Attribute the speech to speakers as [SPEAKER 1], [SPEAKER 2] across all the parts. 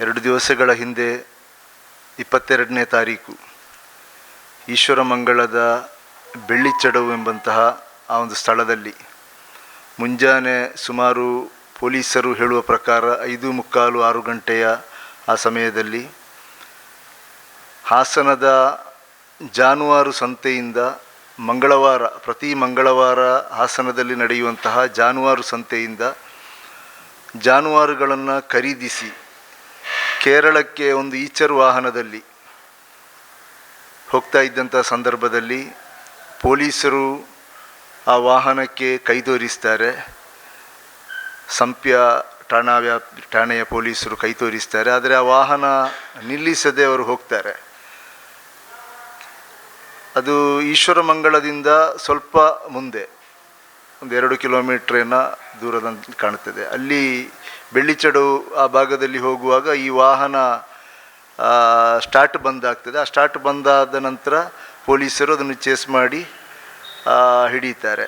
[SPEAKER 1] ಎರಡು ದಿವಸಗಳ ಹಿಂದೆ ಇಪ್ಪತ್ತೆರಡನೇ ತಾರೀಕು. ಈಶ್ವರ ಮಂಗಳದ ಬೆಳ್ಳಿಚಡವು ಎಂಬಂತಹ ಆ ಒಂದು ಸ್ಥಳದಲ್ಲಿ. ಮುಂಜಾನೆ ಸುಮಾರು ಪೊಲೀಸರು ಹೇಳುವ ಪ್ರಕಾರ ಐದು ಮುಕ್ಕಾಲು ಆರು ಗಂಟೆಯ ಆ ಸಮಯದಲ್ಲಿ ಹಾಸನದ ಜಾನುವಾರು ಸಂತೆಯಿಂದ ಮಂಗಳವಾರ, ಪ್ರತಿ ಮಂಗಳವಾರ ಹಾಸನದಲ್ಲಿ ನಡೆಯುವಂತಹ ಜಾನುವಾರು ಸಂತೆಯಿಂದ ಜಾನುವಾರುಗಳನ್ನು ಖರೀದಿಸಿ ಕೇರಳಕ್ಕೆ ಒಂದು ಈಚರು ವಾಹನದಲ್ಲಿ ಹೋಗ್ತಾ ಇದ್ದಂಥ ಸಂದರ್ಭದಲ್ಲಿ ಪೊಲೀಸರು ಆ ವಾಹನಕ್ಕೆ ಕೈ ತೋರಿಸ್ತಾರೆ ಸಂಪ್ಯ ಠಾಣಾ ವ್ಯಾಪ್, ಠಾಣೆಯ ಪೊಲೀಸರು ಕೈ ತೋರಿಸ್ತಾರೆ ಆದರೆ ಆ ವಾಹನ ನಿಲ್ಲಿಸದೆ ಅವರು ಹೋಗ್ತಾರೆ. ಅದು ಈಶ್ವರ ಮಂಗಳದಿಂದ ಸ್ವಲ್ಪ ಮುಂದೆ. ಒಂದು ಎರಡು ಕಿಲೋಮೀಟ್ರೇನ ದೂರದ ಕಾಣುತ್ತದೆ. ಅಲ್ಲಿ ಬೆಳ್ಳಿಚಡು ಆ ಭಾಗದಲ್ಲಿ ಹೋಗುವಾಗ ಈ ವಾಹನ ಸ್ಟಾರ್ಟ್ ಬಂದ್ ಆಗ್ತದೆ ಆ ಸ್ಟಾರ್ಟ್ ಬಂದಾದ ನಂತರ ಪೊಲೀಸರು ಅದನ್ನು ಚೇಸ್ ಮಾಡಿ ಹಿಡಿತಾರೆ.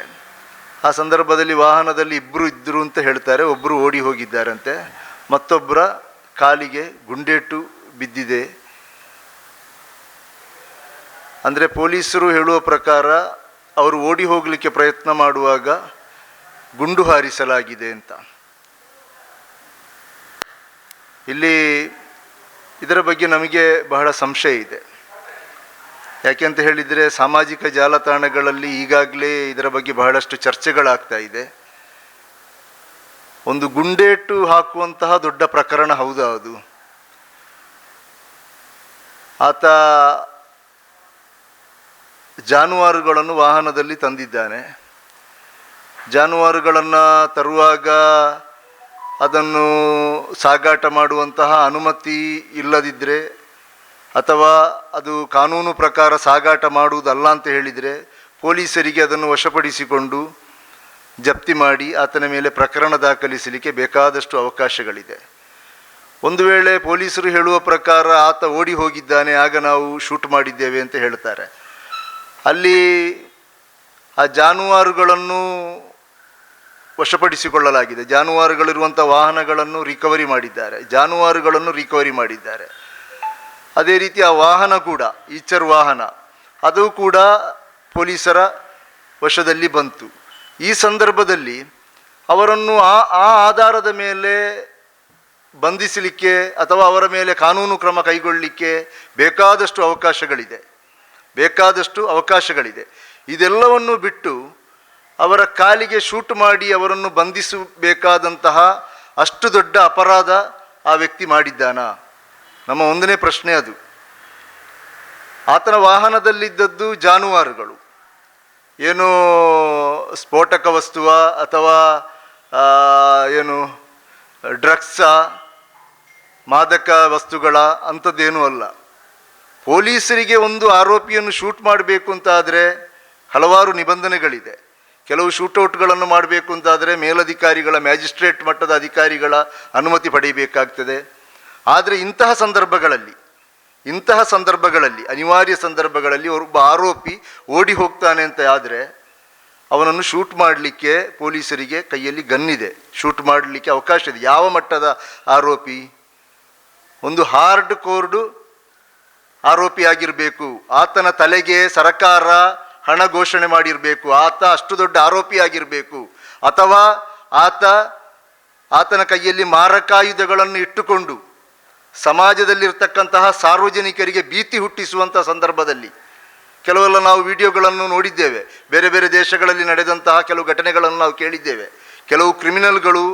[SPEAKER 1] ಆ ಸಂದರ್ಭದಲ್ಲಿ ವಾಹನದಲ್ಲಿ ಇಬ್ಬರು ಇದ್ದರು ಅಂತ ಹೇಳ್ತಾರೆ. ಒಬ್ಬರು ಓಡಿ ಹೋಗಿದ್ದಾರಂತೆ. ಮತ್ತೊಬ್ಬರ ಕಾಲಿಗೆ ಗುಂಡೇಟು ಬಿದ್ದಿದೆ. ಅಂದರೆ ಪೊಲೀಸರು ಹೇಳುವ ಪ್ರಕಾರ ಅವರು ಓಡಿ ಹೋಗಲಿಕ್ಕೆ ಪ್ರಯತ್ನ ಮಾಡುವಾಗ ಗುಂಡು ಹಾರಿಸಲಾಗಿದೆ ಅಂತ. ಇಲ್ಲಿ ಇದರ ಬಗ್ಗೆ ನಮಗೆ ಬಹಳ ಸಂಶಯ ಇದೆ. ಯಾಕೆ ಅಂತ ಹೇಳಿದರೆ ಸಾಮಾಜಿಕ ಜಾಲತಾಣಗಳಲ್ಲಿ ಈಗಾಗಲೇ ಇದರ ಬಗ್ಗೆ ಬಹಳಷ್ಟು ಚರ್ಚೆಗಳಾಗ್ತಾ ಇದೆ. ಒಂದು ಗುಂಡೇಟು ಹಾಕುವಂತಹ ದೊಡ್ಡ ಪ್ರಕರಣ ಹೌದಾ ಅದು. ಆತ ಜಾನುವಾರುಗಳನ್ನು ವಾಹನದಲ್ಲಿ ತಂದಿದ್ದಾನೆ. ಜಾನುವಾರುಗಳನ್ನು ತರುವಾಗ ಅದನ್ನು ಸಾಗಾಟ ಮಾಡುವಂತಹ ಅನುಮತಿ ಇಲ್ಲದಿದ್ದರೆ ಅಥವಾ ಅದು ಕಾನೂನು ಪ್ರಕಾರ ಸಾಗಾಟ ಮಾಡುವುದಲ್ಲ ಅಂತ ಹೇಳಿದರೆ ಪೊಲೀಸರಿಗೆ ಅದನ್ನು ವಶಪಡಿಸಿಕೊಂಡು ಜಪ್ತಿ ಮಾಡಿ ಆತನ ಮೇಲೆ ಪ್ರಕರಣ ದಾಖಲಿಸಲಿಕ್ಕೆ ಬೇಕಾದಷ್ಟು ಅವಕಾಶಗಳಿದೆ. ಒಂದು ವೇಳೆ ಪೊಲೀಸರು ಹೇಳುವ ಪ್ರಕಾರ ಆತ ಓಡಿ ಹೋಗಿದ್ದಾನೆ, ಆಗ ನಾವು ಶೂಟ್ ಮಾಡಿದ್ದೇವೆ ಅಂತ ಹೇಳ್ತಾರೆ. ಅಲ್ಲಿ ಆ ಜಾನುವಾರುಗಳನ್ನು ವಶಪಡಿಸಿಕೊಳ್ಳಲಾಗಿದೆ. ಜಾನುವಾರುಗಳಿರುವಂಥ ವಾಹನಗಳನ್ನು ರಿಕವರಿ ಮಾಡಿದ್ದಾರೆ. ಜಾನುವಾರುಗಳನ್ನು ರಿಕವರಿ ಮಾಡಿದ್ದಾರೆ. ಅದೇ ರೀತಿ ಆ ವಾಹನ ಕೂಡ, ಈಚರ್ ವಾಹನ, ಅದು ಕೂಡ ಪೊಲೀಸರ ವಶದಲ್ಲಿ ಬಂತು. ಈ ಸಂದರ್ಭದಲ್ಲಿ ಅವರನ್ನು ಆ ಆ ಆಧಾರದ ಮೇಲೆ ಬಂಧಿಸಲಿಕ್ಕೆ ಅಥವಾ ಅವರ ಮೇಲೆ ಕಾನೂನು ಕ್ರಮ ಕೈಗೊಳ್ಳಲಿಕ್ಕೆ ಬೇಕಾದಷ್ಟು ಅವಕಾಶಗಳಿದೆ. ಬೇಕಾದಷ್ಟು ಅವಕಾಶಗಳಿದೆ. ಇದೆಲ್ಲವನ್ನು ಬಿಟ್ಟು ಅವರ ಕಾಲಿಗೆ ಶೂಟ್ ಮಾಡಿ ಅವರನ್ನು ಬಂಧಿಸಬೇಕಾದಂತಹ ಅಷ್ಟು ದೊಡ್ಡ ಅಪರಾಧ ಆ ವ್ಯಕ್ತಿ ಮಾಡಿದ್ದಾನಾ? ನಮ್ಮ ಒಂದನೇ ಪ್ರಶ್ನೆ ಅದು. ಆತನ ವಾಹನದಲ್ಲಿದ್ದದ್ದು ಜಾನುವಾರುಗಳು. ಏನು ಸ್ಫೋಟಕ ವಸ್ತುವ ಅಥವಾ ಏನು, ಡ್ರಗ್ಸಾ, ಮಾದಕ ವಸ್ತುಗಳ ಅಂಥದ್ದೇನೂ ಅಲ್ಲ. ಪೊಲೀಸರಿಗೆ ಒಂದು ಆರೋಪಿಯನ್ನು ಶೂಟ್ ಮಾಡಬೇಕು ಅಂತಾದರೆ ಹಲವಾರು ನಿಬಂಧನೆಗಳಿದೆ. ಕೆಲವು ಶೂಟೌಟ್ಗಳನ್ನು ಮಾಡಬೇಕು ಅಂತಾದರೆ ಮೇಲಧಿಕಾರಿಗಳ, ಮ್ಯಾಜಿಸ್ಟ್ರೇಟ್ ಮಟ್ಟದ ಅಧಿಕಾರಿಗಳ ಅನುಮತಿ ಪಡೆಯಬೇಕಾಗ್ತದೆ. ಆದರೆ ಇಂತಹ ಸಂದರ್ಭಗಳಲ್ಲಿ ಇಂತಹ ಸಂದರ್ಭಗಳಲ್ಲಿ, ಅನಿವಾರ್ಯ ಸಂದರ್ಭಗಳಲ್ಲಿ ಒಬ್ಬ ಆರೋಪಿ ಓಡಿ ಹೋಗ್ತಾನೆ ಅಂತ ಆದರೆ ಅವನನ್ನು ಶೂಟ್ ಮಾಡಲಿಕ್ಕೆ ಪೊಲೀಸರಿಗೆ ಕೈಯಲ್ಲಿ ಗನ್ನಿದೆ ಶೂಟ್ ಮಾಡಲಿಕ್ಕೆ ಅವಕಾಶ ಇದೆ. ಯಾವ ಮಟ್ಟದ ಆರೋಪಿ? ಒಂದು ಹಾರ್ಡ್ ಕೋರ್ಡು ಆರೋಪಿಯಾಗಿರಬೇಕು. ಆತನ ತಲೆಗೆ ಸರಕಾರ ಹಣ ಘೋಷಣೆ ಮಾಡಿರಬೇಕು, ಆತ ಅಷ್ಟು ದೊಡ್ಡ ಆರೋಪಿಯಾಗಿರಬೇಕು ಅಥವಾ ಆತ, ಆತನ ಕೈಯಲ್ಲಿ ಮಾರಕಾಯುಧಗಳನ್ನು ಇಟ್ಟುಕೊಂಡು ಸಮಾಜದಲ್ಲಿರ್ತಕ್ಕಂತಹ ಸಾರ್ವಜನಿಕರಿಗೆ ಭೀತಿ ಹುಟ್ಟಿಸುವಂಥ ಸಂದರ್ಭದಲ್ಲಿ ಕೆಲವೆಲ್ಲ ನಾವು ವಿಡಿಯೋಗಳನ್ನು ನೋಡಿದ್ದೇವೆ. ಬೇರೆ ಬೇರೆ ದೇಶಗಳಲ್ಲಿ ನಡೆದಂತಹ ಕೆಲವು ಘಟನೆಗಳನ್ನು ನಾವು ಕೇಳಿದ್ದೇವೆ. ಕೆಲವು ಕ್ರಿಮಿನಲ್ಗಳು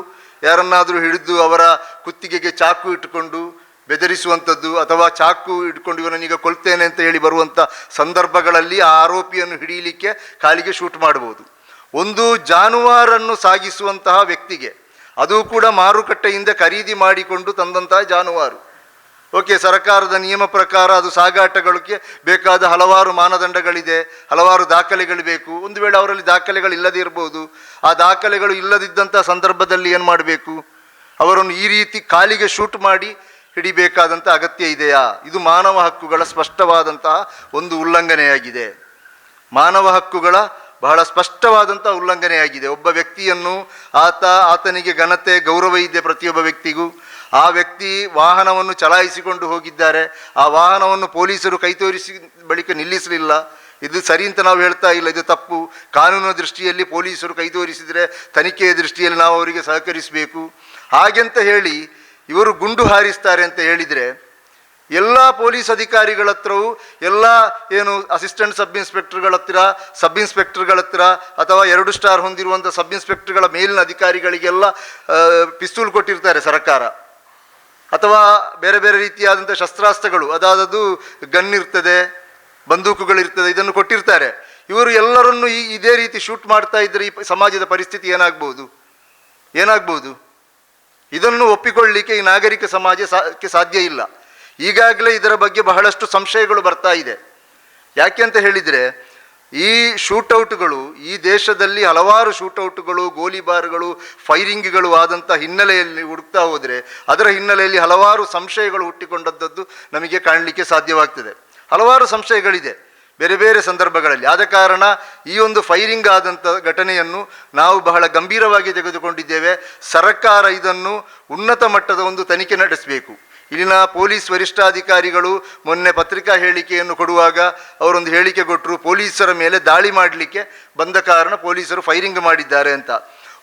[SPEAKER 1] ಯಾರನ್ನಾದರೂ ಹಿಡಿದು ಅವರ ಕುತ್ತಿಗೆಗೆ ಚಾಕು ಇಟ್ಟುಕೊಂಡು ಬೆದರಿಸುವಂಥದ್ದು ಅಥವಾ ಚಾಕು ಇಟ್ಕೊಂಡು ಇವನನ್ನೀಗ ಕೊಲ್ತೇನೆ ಅಂತ ಹೇಳಿ ಬರುವಂಥ ಸಂದರ್ಭಗಳಲ್ಲಿ ಆ ಆರೋಪಿಯನ್ನು ಹಿಡಿಯಲಿಕ್ಕೆ ಕಾಲಿಗೆ ಶೂಟ್ ಮಾಡಬಹುದು ಒಂದು ಜಾನುವಾರನ್ನು ಸಾಗಿಸುವಂತಹ ವ್ಯಕ್ತಿಗೆ ಅದು ಕೂಡ ಮಾರುಕಟ್ಟೆಯಿಂದ ಖರೀದಿ ಮಾಡಿಕೊಂಡು ತಂದಂತಹ ಜಾನುವಾರು. ಓಕೆ, ಸರ್ಕಾರದ ನಿಯಮ ಪ್ರಕಾರ ಅದು ಸಾಗಾಟಗಳಿಗೆ ಬೇಕಾದ ಹಲವಾರು ಮಾನದಂಡಗಳಿದೆ, ಹಲವಾರು ದಾಖಲೆಗಳು ಬೇಕು. ಒಂದು ವೇಳೆ ಅವರಲ್ಲಿ ದಾಖಲೆಗಳು ಇಲ್ಲದೇ ಆ ದಾಖಲೆಗಳು ಇಲ್ಲದಿದ್ದಂಥ ಸಂದರ್ಭದಲ್ಲಿ ಏನು ಮಾಡಬೇಕು? ಅವರನ್ನು ಈ ರೀತಿ ಕಾಲಿಗೆ ಶೂಟ್ ಮಾಡಿ ಹಿಡಿಬೇಕಾದಂಥ ಅಗತ್ಯ ಇದೆಯಾ? ಇದು ಮಾನವ ಹಕ್ಕುಗಳ ಸ್ಪಷ್ಟವಾದಂತಹ ಒಂದು ಉಲ್ಲಂಘನೆಯಾಗಿದೆ. ಮಾನವ ಹಕ್ಕುಗಳ ಬಹಳ ಸ್ಪಷ್ಟವಾದಂಥ ಉಲ್ಲಂಘನೆಯಾಗಿದೆ. ಒಬ್ಬ ವ್ಯಕ್ತಿಯನ್ನು ಆತ, ಆತನಿಗೆ ಘನತೆ, ಗೌರವ ಇದೆ ಪ್ರತಿಯೊಬ್ಬ ವ್ಯಕ್ತಿಗೂ. ಆ ವ್ಯಕ್ತಿ ವಾಹನವನ್ನು ಚಲಾಯಿಸಿಕೊಂಡು ಹೋಗಿದ್ದಾರೆ. ಆ ವಾಹನವನ್ನು ಪೊಲೀಸರು ಕೈ ತೋರಿಸಿ ಬಳಿಕ ನಿಲ್ಲಿಸಲಿಲ್ಲ. ಇದು ಸರಿ ಅಂತ ನಾವು ಹೇಳ್ತಾ ಇಲ್ಲ. ಇದು ತಪ್ಪು. ಕಾನೂನು ದೃಷ್ಟಿಯಲ್ಲಿ ಪೊಲೀಸರು ಕೈ ತೋರಿಸಿದರೆ ತನಿಖೆಯ ದೃಷ್ಟಿಯಲ್ಲಿ ನಾವು ಅವರಿಗೆ ಸಹಕರಿಸಬೇಕು. ಹಾಗೆಂತ ಹೇಳಿ ಇವರು ಗುಂಡು ಹಾರಿಸ್ತಾರೆ ಅಂತ ಹೇಳಿದರೆ ಎಲ್ಲ ಪೊಲೀಸ್ ಅಧಿಕಾರಿಗಳ ಹತ್ರವೂ, ಎಲ್ಲ ಏನು ಅಸಿಸ್ಟೆಂಟ್ ಸಬ್ ಇನ್ಸ್ಪೆಕ್ಟರ್ಗಳ ಹತ್ತಿರ ಸಬ್ ಇನ್ಸ್ಪೆಕ್ಟರ್ಗಳ ಹತ್ರ ಅಥವಾ ಎರಡು ಸ್ಟಾರ್ ಹೊಂದಿರುವಂಥ ಸಬ್ ಇನ್ಸ್ಪೆಕ್ಟರ್ಗಳ ಮೇಲಿನ ಅಧಿಕಾರಿಗಳಿಗೆಲ್ಲ ಪಿಸ್ತೂಲ್ ಕೊಟ್ಟಿರ್ತಾರೆ ಸರ್ಕಾರ. ಅಥವಾ ಬೇರೆ ಬೇರೆ ರೀತಿಯಾದಂಥ ಶಸ್ತ್ರಾಸ್ತ್ರಗಳು ಅದಾದದು ಗನ್ ಇರ್ತದೆ ಬಂದೂಕುಗಳಿರ್ತದೆ ಇದನ್ನು ಕೊಟ್ಟಿರ್ತಾರೆ. ಇವರು ಎಲ್ಲರನ್ನು ಈ, ಇದೇ ರೀತಿ ಶೂಟ್ ಮಾಡ್ತಾ ಇದ್ದರೆ ಈ ಸಮಾಜದ ಪರಿಸ್ಥಿತಿ ಏನಾಗ್ಬೋದು? ಏನಾಗ್ಬೋದು? ಇದನ್ನು ಒಪ್ಪಿಕೊಳ್ಳಲಿಕ್ಕೆ ಈ ನಾಗರಿಕ ಸಮಾಜ ಸಾ- ಸಾಧ್ಯ ಇಲ್ಲ. ಈಗಾಗಲೇ ಇದರ ಬಗ್ಗೆ ಬಹಳಷ್ಟು ಸಂಶಯಗಳು ಬರ್ತಾ ಇದೆ. ಯಾಕೆ ಅಂತ ಹೇಳಿದರೆ, ಈ ಶೂಟೌಟ್ಗಳು, ಈ ದೇಶದಲ್ಲಿ ಹಲವಾರು ಶೂಟೌಟ್ಗಳು, ಗೋಲಿಬಾರ್ಗಳು, ಫೈರಿಂಗ್ಗಳು ಆದಂಥ ಹಿನ್ನೆಲೆಯಲ್ಲಿ ಹುಡುಕ್ತಾ ಹೋದರೆ, ಅದರ ಹಿನ್ನೆಲೆಯಲ್ಲಿ ಹಲವಾರು ಸಂಶಯಗಳು ಹುಟ್ಟಿಕೊಂಡದ್ದು ನಮಗೆ ಕಾಣಲಿಕ್ಕೆ ಸಾಧ್ಯವಾಗ್ತದೆ. ಹಲವಾರು ಸಂಶಯಗಳಿದೆ. ಬೇರೆ ಬೇರೆ ಸಂದರ್ಭಗಳಲ್ಲಿ. ಆದ ಕಾರಣ ಈ ಒಂದು ಫೈರಿಂಗ್ ಆದಂಥ ಘಟನೆಯನ್ನು ನಾವು ಬಹಳ ಗಂಭೀರವಾಗಿ ತೆಗೆದುಕೊಂಡಿದ್ದೇವೆ. ಸರ್ಕಾರ ಇದನ್ನು ಉನ್ನತ ಮಟ್ಟದ ಒಂದು ತನಿಖೆ ನಡೆಸಬೇಕು. ಇಲ್ಲಿನ ಪೊಲೀಸ್ ವರಿಷ್ಠಾಧಿಕಾರಿಗಳು ಮೊನ್ನೆ ಪತ್ರಿಕಾ ಹೇಳಿಕೆಯನ್ನು ಕೊಡುವಾಗ ಅವರೊಂದು ಹೇಳಿಕೆ ಕೊಟ್ಟರು, ಪೊಲೀಸರ ಮೇಲೆ ದಾಳಿ ಮಾಡಲಿಕ್ಕೆ ಬಂದ ಕಾರಣ ಪೊಲೀಸರು ಫೈರಿಂಗ್ ಮಾಡಿದ್ದಾರೆ ಅಂತ.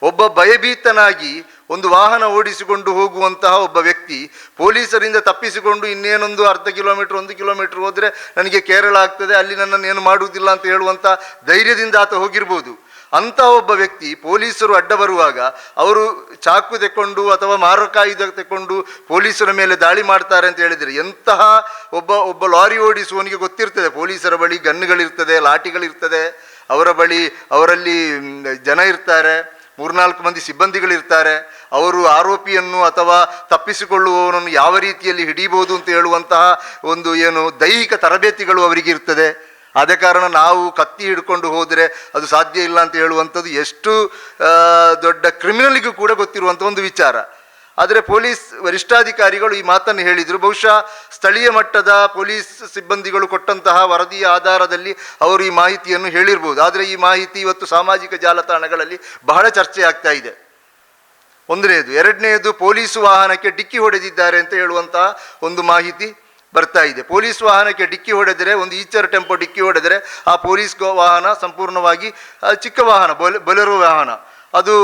[SPEAKER 1] ಒಬ್ಬ ಭಯಭೀತನಾಗಿ ಒಂದು ವಾಹನ ಓಡಿಸಿಕೊಂಡು ಹೋಗುವಂತಹ ಒಬ್ಬ ವ್ಯಕ್ತಿ ಪೊಲೀಸರಿಂದ ತಪ್ಪಿಸಿಕೊಂಡು ಇನ್ನೇನೊಂದು ಅರ್ಧ ಕಿಲೋಮೀಟರ್, ಒಂದು ಕಿಲೋಮೀಟರ್ ಹೋದರೆ ನನಗೆ ಕೇರಳ ಆಗ್ತದೆ, ಅಲ್ಲಿ ನನ್ನನ್ನು ಏನು ಮಾಡುವುದಿಲ್ಲ ಅಂತ ಹೇಳುವಂಥ ಧೈರ್ಯದಿಂದ ಆತ ಹೋಗಿರ್ಬೋದು. ಅಂಥ ಒಬ್ಬ ವ್ಯಕ್ತಿ ಪೊಲೀಸರು ಅಡ್ಡ ಬರುವಾಗ ಅವರು ಚಾಕು ತೆಕ್ಕೊಂಡು ಅಥವಾ ಮಾರಕಾಯುಧ ತೆಕ್ಕೊಂಡು ಪೊಲೀಸರ ಮೇಲೆ ದಾಳಿ ಮಾಡ್ತಾರೆ ಅಂತ ಹೇಳಿದರೆ ಎಂತಹ ಒಬ್ಬ ಒಬ್ಬ ಲಾರಿ ಓಡಿಸುವವನಿಗೆ ಗೊತ್ತಿರ್ತದೆ, ಪೊಲೀಸರ ಬಳಿ ಗನ್ಗಳಿರ್ತದೆ ಲಾಠಿಗಳಿರ್ತದೆ, ಅವರ ಬಳಿ ಅವರಲ್ಲಿ ಜನ ಇರ್ತಾರೆ. ಮೂರ್ನಾಲ್ಕು ಮಂದಿ ಸಿಬ್ಬಂದಿಗಳಿರ್ತಾರೆ. ಅವರು ಆರೋಪಿಯನ್ನು ಅಥವಾ ತಪ್ಪಿಸಿಕೊಳ್ಳುವವನನ್ನು ಯಾವ ರೀತಿಯಲ್ಲಿ ಹಿಡಿಬೋದು ಅಂತ ಹೇಳುವಂತಹ ಒಂದು ಏನು ದೈಹಿಕ ತರಬೇತಿಗಳು ಅವರಿಗೆ ಇರ್ತದೆ. ಆದ ಕಾರಣ ನಾವು ಕತ್ತಿ ಹಿಡ್ಕೊಂಡು ಹೋದರೆ ಅದು ಸಾಧ್ಯ ಇಲ್ಲ ಅಂತ ಹೇಳುವಂಥದ್ದು ಎಷ್ಟು ದೊಡ್ಡ ಕ್ರಿಮಿನಲಿಗೂ ಕೂಡ ಗೊತ್ತಿರುವಂಥ ಒಂದು ವಿಚಾರ. ಆದರೆ ಪೊಲೀಸ್ ವರಿಷ್ಠಾಧಿಕಾರಿಗಳು ಈ ಮಾತನ್ನು ಹೇಳಿದರು. ಬಹುಶಃ ಸ್ಥಳೀಯ ಮಟ್ಟದ ಪೊಲೀಸ್ ಸಿಬ್ಬಂದಿಗಳು ಕೊಟ್ಟಂತಹ ವರದಿಯ ಆಧಾರದಲ್ಲಿ ಅವರು ಈ ಮಾಹಿತಿಯನ್ನು ಹೇಳಿರ್ಬೋದು. ಆದರೆ ಈ ಮಾಹಿತಿ ಇವತ್ತು ಸಾಮಾಜಿಕ ಜಾಲತಾಣಗಳಲ್ಲಿ ಬಹಳ ಚರ್ಚೆ ಆಗ್ತಾ ಇದೆ. ಒಂದನೆಯದು, ಎರಡನೆಯದು ಪೊಲೀಸ್ ವಾಹನಕ್ಕೆ ಡಿಕ್ಕಿ ಹೊಡೆದಿದ್ದಾರೆ ಅಂತ ಹೇಳುವಂತಹ ಒಂದು ಮಾಹಿತಿ ಬರ್ತಾ ಇದೆ. ಪೊಲೀಸ್ ವಾಹನಕ್ಕೆ ಡಿಕ್ಕಿ ಹೊಡೆದರೆ, ಒಂದು ಈಚರ್ ಟೆಂಪೋ ಡಿಕ್ಕಿ ಹೊಡೆದರೆ ಆ ಪೊಲೀಸ್ ವಾಹನ ಸಂಪೂರ್ಣವಾಗಿ ಚಿಕ್ಕ ವಾಹನ, ಬೊಲೆ, ಬೊಲೆರೋ ವಾಹನ. ಅದು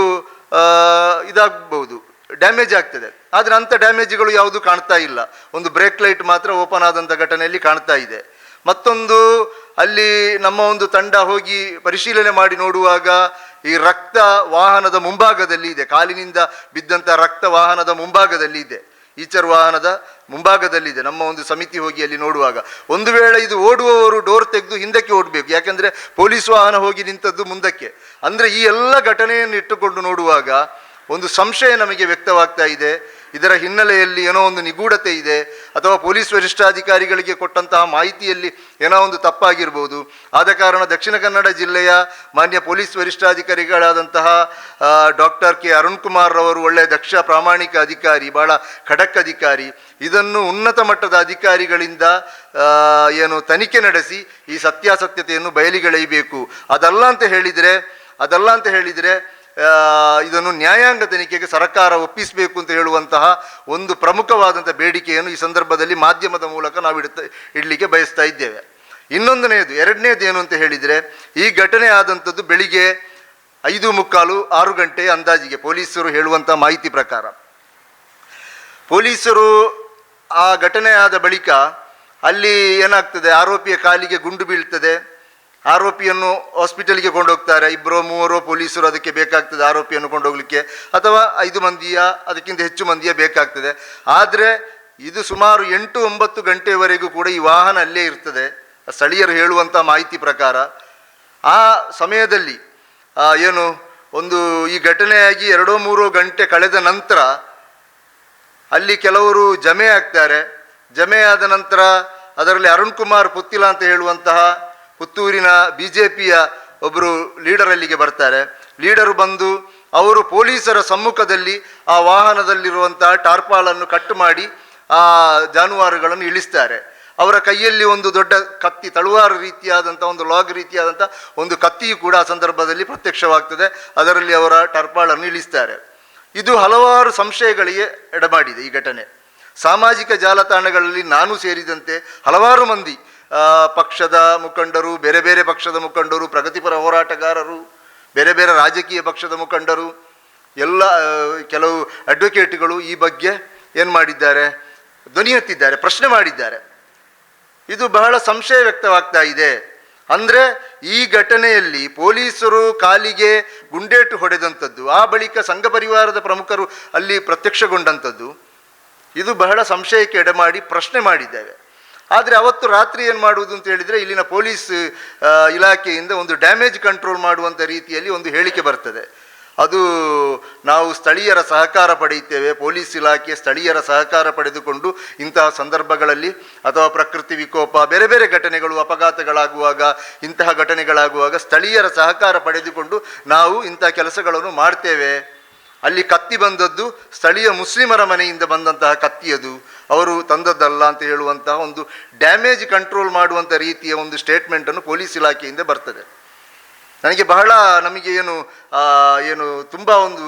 [SPEAKER 1] ಇದಾಗ್ಬೋದು ಡ್ಯಾಮೇಜ್ ಆಗ್ತದೆ. ಆದರೆ ಅಂಥ ಡ್ಯಾಮೇಜ್ಗಳು ಯಾವುದು ಕಾಣ್ತಾ ಇಲ್ಲ. ಒಂದು ಬ್ರೇಕ್ ಲೈಟ್ ಮಾತ್ರ ಓಪನ್ ಆದಂಥ ಘಟನೆಯಲ್ಲಿ ಕಾಣ್ತಾ ಇದೆ. ಮತ್ತೊಂದು, ಅಲ್ಲಿ ನಮ್ಮ ಒಂದು ತಂಡ ಹೋಗಿ ಪರಿಶೀಲನೆ ಮಾಡಿ ನೋಡುವಾಗ ಈ ರಕ್ತ ವಾಹನದ ಮುಂಭಾಗದಲ್ಲಿ ಇದೆ. ಕಾಲಿನಿಂದ ಬಿದ್ದಂಥ ರಕ್ತ ವಾಹನದ ಮುಂಭಾಗದಲ್ಲಿ ಇದೆ. ಈಚರ್ ವಾಹನದ ಮುಂಭಾಗದಲ್ಲಿದೆ ನಮ್ಮ ಒಂದು ಸಮಿತಿ ಹೋಗಿ ಅಲ್ಲಿ ನೋಡುವಾಗ. ಒಂದು ವೇಳೆ ಇದು ಓಡುವವರು ಡೋರ್ ತೆಗೆದು ಹಿಂದಕ್ಕೆ ಓಡಬೇಕು. ಯಾಕೆಂದರೆ ಪೊಲೀಸ್ ವಾಹನ ಹೋಗಿ ನಿಂತದ್ದು ಮುಂದಕ್ಕೆ. ಅಂದರೆ ಈ ಎಲ್ಲ ಘಟನೆಯನ್ನು ಇಟ್ಟುಕೊಂಡು ನೋಡುವಾಗ ಒಂದು ಸಂಶಯ ನಮಗೆ ವ್ಯಕ್ತವಾಗ್ತಾ ಇದೆ. ಇದರ ಹಿನ್ನೆಲೆಯಲ್ಲಿ ಏನೋ ಒಂದು ನಿಗೂಢತೆ ಇದೆ. ಅಥವಾ ಪೊಲೀಸ್ ವರಿಷ್ಠಾಧಿಕಾರಿಗಳಿಗೆ ಕೊಟ್ಟಂತಹ ಮಾಹಿತಿಯಲ್ಲಿ ಏನೋ ಒಂದು ತಪ್ಪಾಗಿರ್ಬೋದು. ಆದ ಕಾರಣ ದಕ್ಷಿಣ ಕನ್ನಡ ಜಿಲ್ಲೆಯ ಮಾನ್ಯ ಪೊಲೀಸ್ ವರಿಷ್ಠಾಧಿಕಾರಿಗಳಾದಂತಹ ಡಾಕ್ಟರ್ ಕೆ. ಅರುಣ್ ಕುಮಾರ್ ರವರು ಒಳ್ಳೆಯ ದಕ್ಷ ಪ್ರಾಮಾಣಿಕ ಅಧಿಕಾರಿ, ಬಹಳ ಖಡಕ್ ಅಧಿಕಾರಿ. ಇದನ್ನು ಉನ್ನತ ಮಟ್ಟದ ಅಧಿಕಾರಿಗಳಿಂದ ಏನು ತನಿಖೆ ನಡೆಸಿ ಈ ಸತ್ಯಾಸತ್ಯತೆಯನ್ನು ಬಯಲಿಗೆಳೆಯಬೇಕು. ಅದಲ್ಲ ಅಂತ ಹೇಳಿದರೆ, ಅದಲ್ಲ ಅಂತ ಹೇಳಿದರೆ ಇದನ್ನು ನ್ಯಾಯಾಂಗ ತನಿಖೆಗೆ ಸರ್ಕಾರ ಒಪ್ಪಿಸಬೇಕು ಅಂತ ಹೇಳುವಂತಹ ಒಂದು ಪ್ರಮುಖವಾದಂಥ ಬೇಡಿಕೆಯನ್ನು ಈ ಸಂದರ್ಭದಲ್ಲಿ ಮಾಧ್ಯಮದ ಮೂಲಕ ನಾವು ಇಡ್ತಾ, ಇಡಲಿಕ್ಕೆ ಬಯಸ್ತಾ ಇದ್ದೇವೆ. ಇನ್ನೊಂದನೆಯದು ಎರಡನೇದು ಏನು ಅಂತ ಹೇಳಿದರೆ, ಈ ಘಟನೆ ಆದಂಥದ್ದು ಬೆಳಿಗ್ಗೆ ಐದು ಮುಕ್ಕಾಲು ಆರು ಗಂಟೆ ಅಂದಾಜಿಗೆ ಪೊಲೀಸರು ಹೇಳುವಂಥ ಮಾಹಿತಿ ಪ್ರಕಾರ. ಪೊಲೀಸರು ಆ ಘಟನೆ ಆದ ಬಳಿಕ ಅಲ್ಲಿ ಏನಾಗ್ತದೆ, ಆರೋಪಿಯ ಕಾಲಿಗೆ ಗುಂಡು ಬೀಳ್ತದೆ ಆರೋಪಿಯನ್ನು ಹಾಸ್ಪಿಟಲ್ಗೆ ಕೊಂಡೋಗ್ತಾರೆ. ಇಬ್ಬರು ಮೂವರು ಪೊಲೀಸರು ಅದಕ್ಕೆ ಬೇಕಾಗ್ತದೆ ಆರೋಪಿಯನ್ನು ಕೊಂಡೋಗ್ಲಿಕ್ಕೆ. ಅಥವಾ ಐದು ಮಂದಿಯ, ಅದಕ್ಕಿಂತ ಹೆಚ್ಚು ಮಂದಿಯ ಬೇಕಾಗ್ತದೆ. ಆದರೆ ಇದು ಸುಮಾರು ಎಂಟು ಒಂಬತ್ತು ಗಂಟೆವರೆಗೂ ಕೂಡ ಈ ವಾಹನ ಅಲ್ಲೇ ಇರ್ತದೆ. ಸ್ಥಳೀಯರು ಹೇಳುವಂಥ ಮಾಹಿತಿ ಪ್ರಕಾರ. ಆ ಸಮಯದಲ್ಲಿ ಏನು, ಒಂದು ಈ ಘಟನೆಯಾಗಿ ಎರಡೋ ಮೂರು ಗಂಟೆ ಕಳೆದ ನಂತರ ಅಲ್ಲಿ ಕೆಲವರು ಜಮೆ ಆಗ್ತಾರೆ. ಜಮೆ ಆದ ನಂತರ ಅದರಲ್ಲಿ ಅರುಣ್ ಕುಮಾರ್ ಪುತ್ತಿಲ ಅಂತ ಹೇಳುವಂತಹ ಪುತ್ತೂರಿನ ಬಿ ಜೆ ಪಿಯ ಒಬ್ಬರು ಲೀಡರ್ ಅಲ್ಲಿಗೆ ಬರ್ತಾರೆ. ಲೀಡರು ಬಂದು ಅವರು ಪೊಲೀಸರ ಸಮ್ಮುಖದಲ್ಲಿ ಆ ವಾಹನದಲ್ಲಿರುವಂತಹ ಟಾರ್ಪಾಲನ್ನು ಕಟ್ ಮಾಡಿ ಆ ಜಾನುವಾರುಗಳನ್ನು ಇಳಿಸ್ತಾರೆ. ಅವರ ಕೈಯಲ್ಲಿ ಒಂದು ದೊಡ್ಡ ಕತ್ತಿ, ತಳುವಾರು ರೀತಿಯಾದಂಥ ಒಂದು ಲಾಗ್ ರೀತಿಯಾದಂಥ ಒಂದು ಕತ್ತಿಯು ಕೂಡ ಆ ಸಂದರ್ಭದಲ್ಲಿ ಪ್ರತ್ಯಕ್ಷವಾಗ್ತದೆ. ಅದರಲ್ಲಿ ಅವರ ಟರ್ಪಾಳನ್ನು ಇಳಿಸ್ತಾರೆ. ಇದು ಹಲವಾರು ಸಂಶಯಗಳಿಗೆ ಎಡಮಾಡಿದೆ ಈ ಘಟನೆ. ಸಾಮಾಜಿಕ ಜಾಲತಾಣಗಳಲ್ಲಿ ನಾನು ಸೇರಿದಂತೆ ಹಲವಾರು ಮಂದಿ ಪಕ್ಷದ ಮುಖಂಡರು, ಬೇರೆ ಬೇರೆ ಪಕ್ಷದ ಮುಖಂಡರು, ಪ್ರಗತಿಪರ ಹೋರಾಟಗಾರರು, ಬೇರೆ ಬೇರೆ ರಾಜಕೀಯ ಪಕ್ಷದ ಮುಖಂಡರು, ಎಲ್ಲ ಕೆಲವು ಅಡ್ವೊಕೇಟ್ಗಳು ಈ ಬಗ್ಗೆ ಏನು ಮಾಡಿದ್ದಾರೆ, ಧ್ವನಿ ಎತ್ತಿದ್ದಾರೆ, ಪ್ರಶ್ನೆ ಮಾಡಿದ್ದಾರೆ. ಇದು ಬಹಳ ಸಂಶಯ ವ್ಯಕ್ತವಾಗ್ತಾ ಇದೆ. ಅಂದರೆ ಈ ಘಟನೆಯಲ್ಲಿ ಪೊಲೀಸರು ಕಾಲಿಗೆ ಗುಂಡೇಟು ಹೊಡೆದಂಥದ್ದು, ಆ ಬಳಿಕ ಸಂಘ ಪರಿವಾರದ ಪ್ರಮುಖರು ಅಲ್ಲಿ ಪ್ರತ್ಯಕ್ಷಗೊಂಡಂಥದ್ದು, ಇದು ಬಹಳ ಸಂಶಯಕ್ಕೆ ಎಡೆಮಾಡಿ ಪ್ರಶ್ನೆ ಮಾಡಿದ್ದೇವೆ. ಆದರೆ ಅವತ್ತು ರಾತ್ರಿ ಏನು ಮಾಡುವುದು ಅಂತ ಹೇಳಿದರೆ ಇಲ್ಲಿನ ಪೊಲೀಸ್ ಇಲಾಖೆಯಿಂದ ಒಂದು ಡ್ಯಾಮೇಜ್ ಕಂಟ್ರೋಲ್ ಮಾಡುವಂಥ ರೀತಿಯಲ್ಲಿ ಒಂದು ಹೇಳಿಕೆ ಬರ್ತದೆ. ಅದು ನಾವು ಸ್ಥಳೀಯರ ಸಹಕಾರ ಪಡೆಯುತ್ತೇವೆ, ಪೊಲೀಸ್ ಇಲಾಖೆ ಸ್ಥಳೀಯರ ಸಹಕಾರ ಪಡೆದುಕೊಂಡು ಇಂತಹ ಸಂದರ್ಭಗಳಲ್ಲಿ ಅಥವಾ ಪ್ರಕೃತಿ ವಿಕೋಪ, ಬೇರೆ ಬೇರೆ ಘಟನೆಗಳು, ಅಪಘಾತಗಳಾಗುವಾಗ, ಇಂತಹ ಘಟನೆಗಳಾಗುವಾಗ ಸ್ಥಳೀಯರ ಸಹಕಾರ ಪಡೆದುಕೊಂಡು ನಾವು ಇಂತಹ ಕೆಲಸಗಳನ್ನು ಮಾಡ್ತೇವೆ. ಅಲ್ಲಿ ಕತ್ತಿ ಬಂದದ್ದು ಸ್ಥಳೀಯ ಮುಸ್ಲಿಮರ ಮನೆಯಿಂದ ಬಂದಂತಹ ಕತ್ತಿಯದು. ಅವರು ತಂದದ್ದಲ್ಲ ಅಂತ ಹೇಳುವಂತಹ ಒಂದು ಡ್ಯಾಮೇಜ್ ಕಂಟ್ರೋಲ್ ಮಾಡುವಂಥ ರೀತಿಯ ಒಂದು ಸ್ಟೇಟ್ಮೆಂಟನ್ನು ಪೊಲೀಸ್ ಇಲಾಖೆಯಿಂದ ಬರ್ತದೆ. ನನಗೆ ಬಹಳ ನಮಗೆ ಏನು ಏನು ತುಂಬ ಒಂದು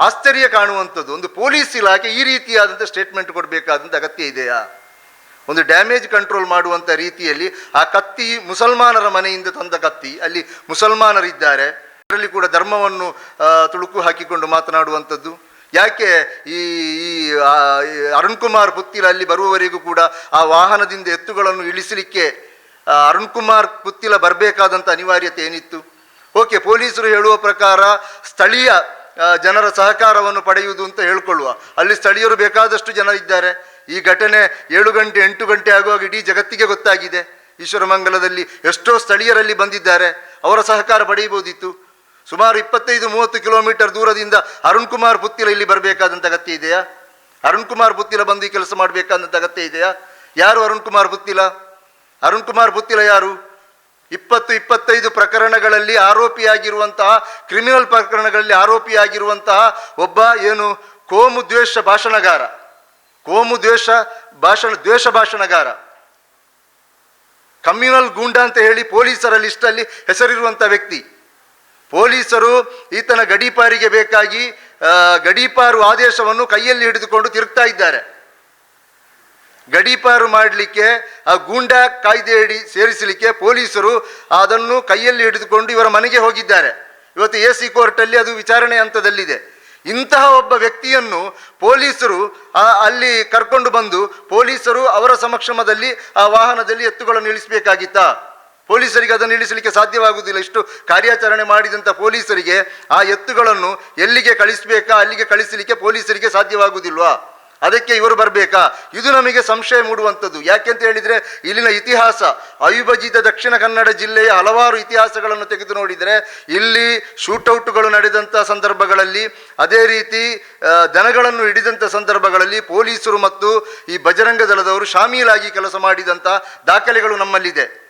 [SPEAKER 1] ಆಶ್ಚರ್ಯ ಕಾಣುವಂಥದ್ದು. ಒಂದು ಪೊಲೀಸ್ ಇಲಾಖೆ ಈ ರೀತಿಯಾದಂಥ ಸ್ಟೇಟ್ಮೆಂಟ್ ಕೊಡಬೇಕಾದಂಥ ಅಗತ್ಯ ಇದೆಯಾ? ಒಂದು ಡ್ಯಾಮೇಜ್ ಕಂಟ್ರೋಲ್ ಮಾಡುವಂಥ ರೀತಿಯಲ್ಲಿ ಆ ಕತ್ತಿ ಮುಸಲ್ಮಾನರ ಮನೆಯಿಂದ ತಂದ ಕತ್ತಿ, ಅಲ್ಲಿ ಮುಸಲ್ಮಾನರಿದ್ದಾರೆ. ಅದರಲ್ಲಿ ಕೂಡ ಧರ್ಮವನ್ನು ತುಳುಕು ಹಾಕಿಕೊಂಡು ಮಾತನಾಡುವಂಥದ್ದು. ಯಾಕೆ ಈ ಈ ಅರುಣ್ ಕುಮಾರ್ ಪುತ್ತಿಲ ಅಲ್ಲಿ ಬರುವವರೆಗೂ ಕೂಡ ಆ ವಾಹನದಿಂದ ಎತ್ತುಗಳನ್ನು ಇಳಿಸಲಿಕ್ಕೆ ಅರುಣ್ ಕುಮಾರ್ ಪುತ್ತಿಲ ಬರಬೇಕಾದಂಥ ಅನಿವಾರ್ಯತೆ ಏನಿತ್ತು? ಓಕೆ, ಪೊಲೀಸರು ಹೇಳುವ ಪ್ರಕಾರ ಸ್ಥಳೀಯ ಜನರ ಸಹಕಾರವನ್ನು ಪಡೆಯುವುದು ಅಂತ ಹೇಳ್ಕೊಳ್ಳುವ. ಅಲ್ಲಿ ಸ್ಥಳೀಯರು ಬೇಕಾದಷ್ಟು ಜನ ಇದ್ದಾರೆ. ಈ ಘಟನೆ ಏಳು ಗಂಟೆ, ಎಂಟು ಗಂಟೆ ಆಗುವಾಗ ಇಡೀ ಜಗತ್ತಿಗೆ ಗೊತ್ತಾಗಿದೆ. ಈಶ್ವರಮಂಗಲದಲ್ಲಿ ಎಷ್ಟೋ ಸ್ಥಳೀಯರಲ್ಲಿ ಬಂದಿದ್ದಾರೆ. ಅವರ ಸಹಕಾರ ಪಡೆಯಬಹುದಿತ್ತು. ಸುಮಾರು ಇಪ್ಪತ್ತೈದು, ಮೂವತ್ತು ಕಿಲೋಮೀಟರ್ ದೂರದಿಂದ ಅರುಣ್ ಕುಮಾರ್ ಪುತ್ತಿಲ ಇಲ್ಲಿ ಬರಬೇಕಾದಂಥ ಅಗತ್ಯ ಇದೆಯಾ? ಅರುಣ್ ಕುಮಾರ್ ಪುತ್ತಿಲ ಬಂದು ಈ ಕೆಲಸ ಮಾಡಬೇಕಾದಂಥ ಅಗತ್ಯ ಇದೆಯಾ? ಯಾರು ಅರುಣ್ ಕುಮಾರ್ ಪುತ್ತಿಲ? ಅರುಣ್ ಕುಮಾರ್ ಪುತ್ತಿಲ ಯಾರು? ಇಪ್ಪತ್ತು, ಇಪ್ಪತ್ತೈದು ಪ್ರಕರಣಗಳಲ್ಲಿ ಆರೋಪಿಯಾಗಿರುವಂತಹ, ಕ್ರಿಮಿನಲ್ ಪ್ರಕರಣಗಳಲ್ಲಿ ಆರೋಪಿಯಾಗಿರುವಂತಹ ಒಬ್ಬ ಏನು, ಕೋಮು ದ್ವೇಷ ಭಾಷಣಗಾರ. ಕೋಮು ದ್ವೇಷ ಭಾಷಣ, ದ್ವೇಷ ಭಾಷಣಗಾರ. ಕಮ್ಯುನಲ್ ಗೂಂಡ ಅಂತ ಹೇಳಿ ಪೊಲೀಸರ ಲಿಸ್ಟಲ್ಲಿ ಹೆಸರಿರುವಂಥ ವ್ಯಕ್ತಿ. ಪೊಲೀಸರು ಈತನ ಗಡೀಪಾರಿಗೆ ಬೇಕಾಗಿ ಗಡೀಪಾರು ಆದೇಶವನ್ನು ಕೈಯಲ್ಲಿ ಹಿಡಿದುಕೊಂಡು ತಿರುಗ್ತಾ ಇದ್ದಾರೆ. ಗಡೀಪಾರು ಮಾಡಲಿಕ್ಕೆ, ಆ ಗೂಂಡಾ ಕಾಯ್ದೆಯಡಿ ಸೇರಿಸಲಿಕ್ಕೆ ಪೊಲೀಸರು ಅದನ್ನು ಕೈಯಲ್ಲಿ ಹಿಡಿದುಕೊಂಡು ಇವರ ಮನೆಗೆ ಹೋಗಿದ್ದಾರೆ. ಇವತ್ತು ಎ ಸಿ ಕೋರ್ಟಲ್ಲಿ ಅದು ವಿಚಾರಣೆ ಹಂತದಲ್ಲಿದೆ. ಇಂತಹ ಒಬ್ಬ ವ್ಯಕ್ತಿಯನ್ನು ಪೊಲೀಸರು ಅಲ್ಲಿ ಕರ್ಕೊಂಡು ಬಂದು ಪೊಲೀಸರು ಅವರ ಸಮಕ್ಷಮದಲ್ಲಿ ಆ ವಾಹನದಲ್ಲಿ ಎತ್ತುಗಳನ್ನು ಇಳಿಸಬೇಕಾಗಿತ್ತಾ? ಪೊಲೀಸರಿಗೆ ಅದನ್ನು ಇಳಿಸಲಿಕ್ಕೆ ಸಾಧ್ಯವಾಗುವುದಿಲ್ಲ. ಇಷ್ಟು ಕಾರ್ಯಾಚರಣೆ ಮಾಡಿದಂಥ ಪೊಲೀಸರಿಗೆ ಆ ಎತ್ತುಗಳನ್ನು ಎಲ್ಲಿಗೆ ಕಳಿಸಬೇಕಾ, ಅಲ್ಲಿಗೆ ಕಳಿಸಲಿಕ್ಕೆ ಪೊಲೀಸರಿಗೆ ಸಾಧ್ಯವಾಗುವುದಿಲ್ವಾ? ಅದಕ್ಕೆ ಇವರು ಬರಬೇಕಾ? ಇದು ನಮಗೆ ಸಂಶಯ ಮೂಡುವಂಥದ್ದು. ಯಾಕೆಂತ ಹೇಳಿದರೆ, ಇಲ್ಲಿನ ಇತಿಹಾಸ, ಅವಿಭಜಿತ ದಕ್ಷಿಣ ಕನ್ನಡ ಜಿಲ್ಲೆಯ ಹಲವಾರು ಇತಿಹಾಸಗಳನ್ನು ತೆಗೆದು ನೋಡಿದರೆ, ಇಲ್ಲಿ ಶೂಟೌಟ್ಗಳು ನಡೆದಂಥ ಸಂದರ್ಭಗಳಲ್ಲಿ, ಅದೇ ರೀತಿ ದನಗಳನ್ನು ಹಿಡಿದಂಥ ಸಂದರ್ಭಗಳಲ್ಲಿ ಪೊಲೀಸರು ಮತ್ತು ಈ ಬಜರಂಗ ದಳದವರು ಶಾಮೀಲಾಗಿ ಕೆಲಸ ಮಾಡಿದಂಥ ದಾಖಲೆಗಳು ನಮ್ಮಲ್ಲಿದೆ.